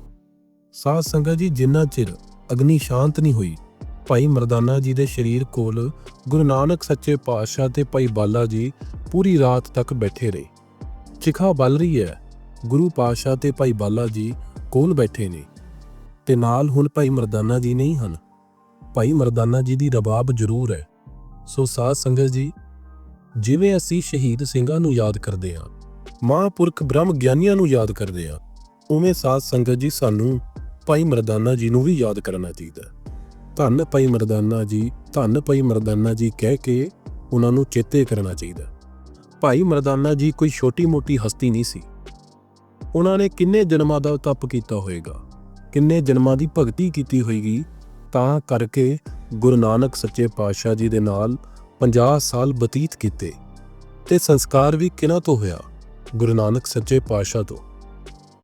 ਸਾਧ ਸੰਗਤ ਜੀ, ਜਿੰਨਾ ਚਿਰ ਅਗਨੀ ਸ਼ਾਂਤ ਨਹੀਂ ਹੋਈ, ਭਾਈ ਮਰਦਾਨਾ ਜੀ ਦੇ ਸਰੀਰ ਕੋਲ ਗੁਰੂ ਨਾਨਕ ਸੱਚੇ ਪਾਤਸ਼ਾਹ ਤੇ ਭਾਈ ਬਾਲਾ ਜੀ ਪੂਰੀ ਰਾਤ ਤੱਕ ਬੈਠੇ ਰਹੇ। ਚਿਖਾ ਬਲ ਰਹੀ ਹੈ। ਗੁਰੂ ਪਾਤਸ਼ਾਹ ਤੇ ਭਾਈ ਬਾਲਾ ਜੀ ਕੋਲ ਬੈਠੇ ਨੇ ਤੇ ਨਾਲ ਹੁਣ ਭਾਈ ਮਰਦਾਨਾ ਜੀ ਨਹੀਂ ਹਨ। ਭਾਈ ਮਰਦਾਨਾ ਜੀ ਦੀ ਰਬਾਬ ਜ਼ਰੂਰ ਹੈ। ਸੋ ਸਾਧ ਸੰਗਤ ਜੀ, ਜਿਵੇਂ ਅਸੀਂ ਸ਼ਹੀਦ ਸਿੰਘਾਂ ਨੂੰ ਯਾਦ ਕਰਦੇ ਹਾਂ, ਮਹਾਂਪੁਰਖ ਬ੍ਰਹਮ ਗਿਆਨੀਆਂ ਨੂੰ ਯਾਦ ਕਰਦੇ ਹਾਂ, ਉਵੇਂ ਸਾਧ ਸੰਗਤ ਜੀ ਸਾਨੂੰ ਭਾਈ ਮਰਦਾਨਾ ਜੀ ਨੂੰ ਵੀ ਯਾਦ ਕਰਨਾ ਚਾਹੀਦਾ ਧੰਨ ਭਾਈ ਮਰਦਾਨਾ ਜੀ, ਧੰਨ ਭਾਈ ਮਰਦਾਨਾ ਜੀ ਕਹਿ ਕੇ ਉਹਨਾਂ ਨੂੰ ਚੇਤੇ ਕਰਨਾ ਚਾਹੀਦਾ ਭਾਈ ਮਰਦਾਨਾ ਜੀ ਕੋਈ ਛੋਟੀ-ਮੋਟੀ ਹਸਤੀ ਨਹੀਂ ਸੀ। ਉਹਨਾਂ ਨੇ ਕਿੰਨੇ ਜਨਮਾਂ ਦਾ ਤਪ ਕੀਤਾ ਹੋਵੇਗਾ ਕਿੰਨੇ ਜਨਮਾਂ ਦੀ ਭਗਤੀ ਕੀਤੀ ਹੋਏਗੀ, ਤਾਂ ਕਰਕੇ ਗੁਰੂ ਨਾਨਕ ਸੱਚੇ ਪਾਤਸ਼ਾਹ ਜੀ ਦੇ ਨਾਲ 50 ਸਾਲ ਬਤੀਤ ਕੀਤੇ ਤੇ ਸੰਸਕਾਰ ਵੀ ਕਿਹਨਾਂ ਤੋਂ ਹੋਇਆ? ਗੁਰੂ ਨਾਨਕ ਸੱਚੇ ਪਾਤਸ਼ਾਹ ਤੋਂ।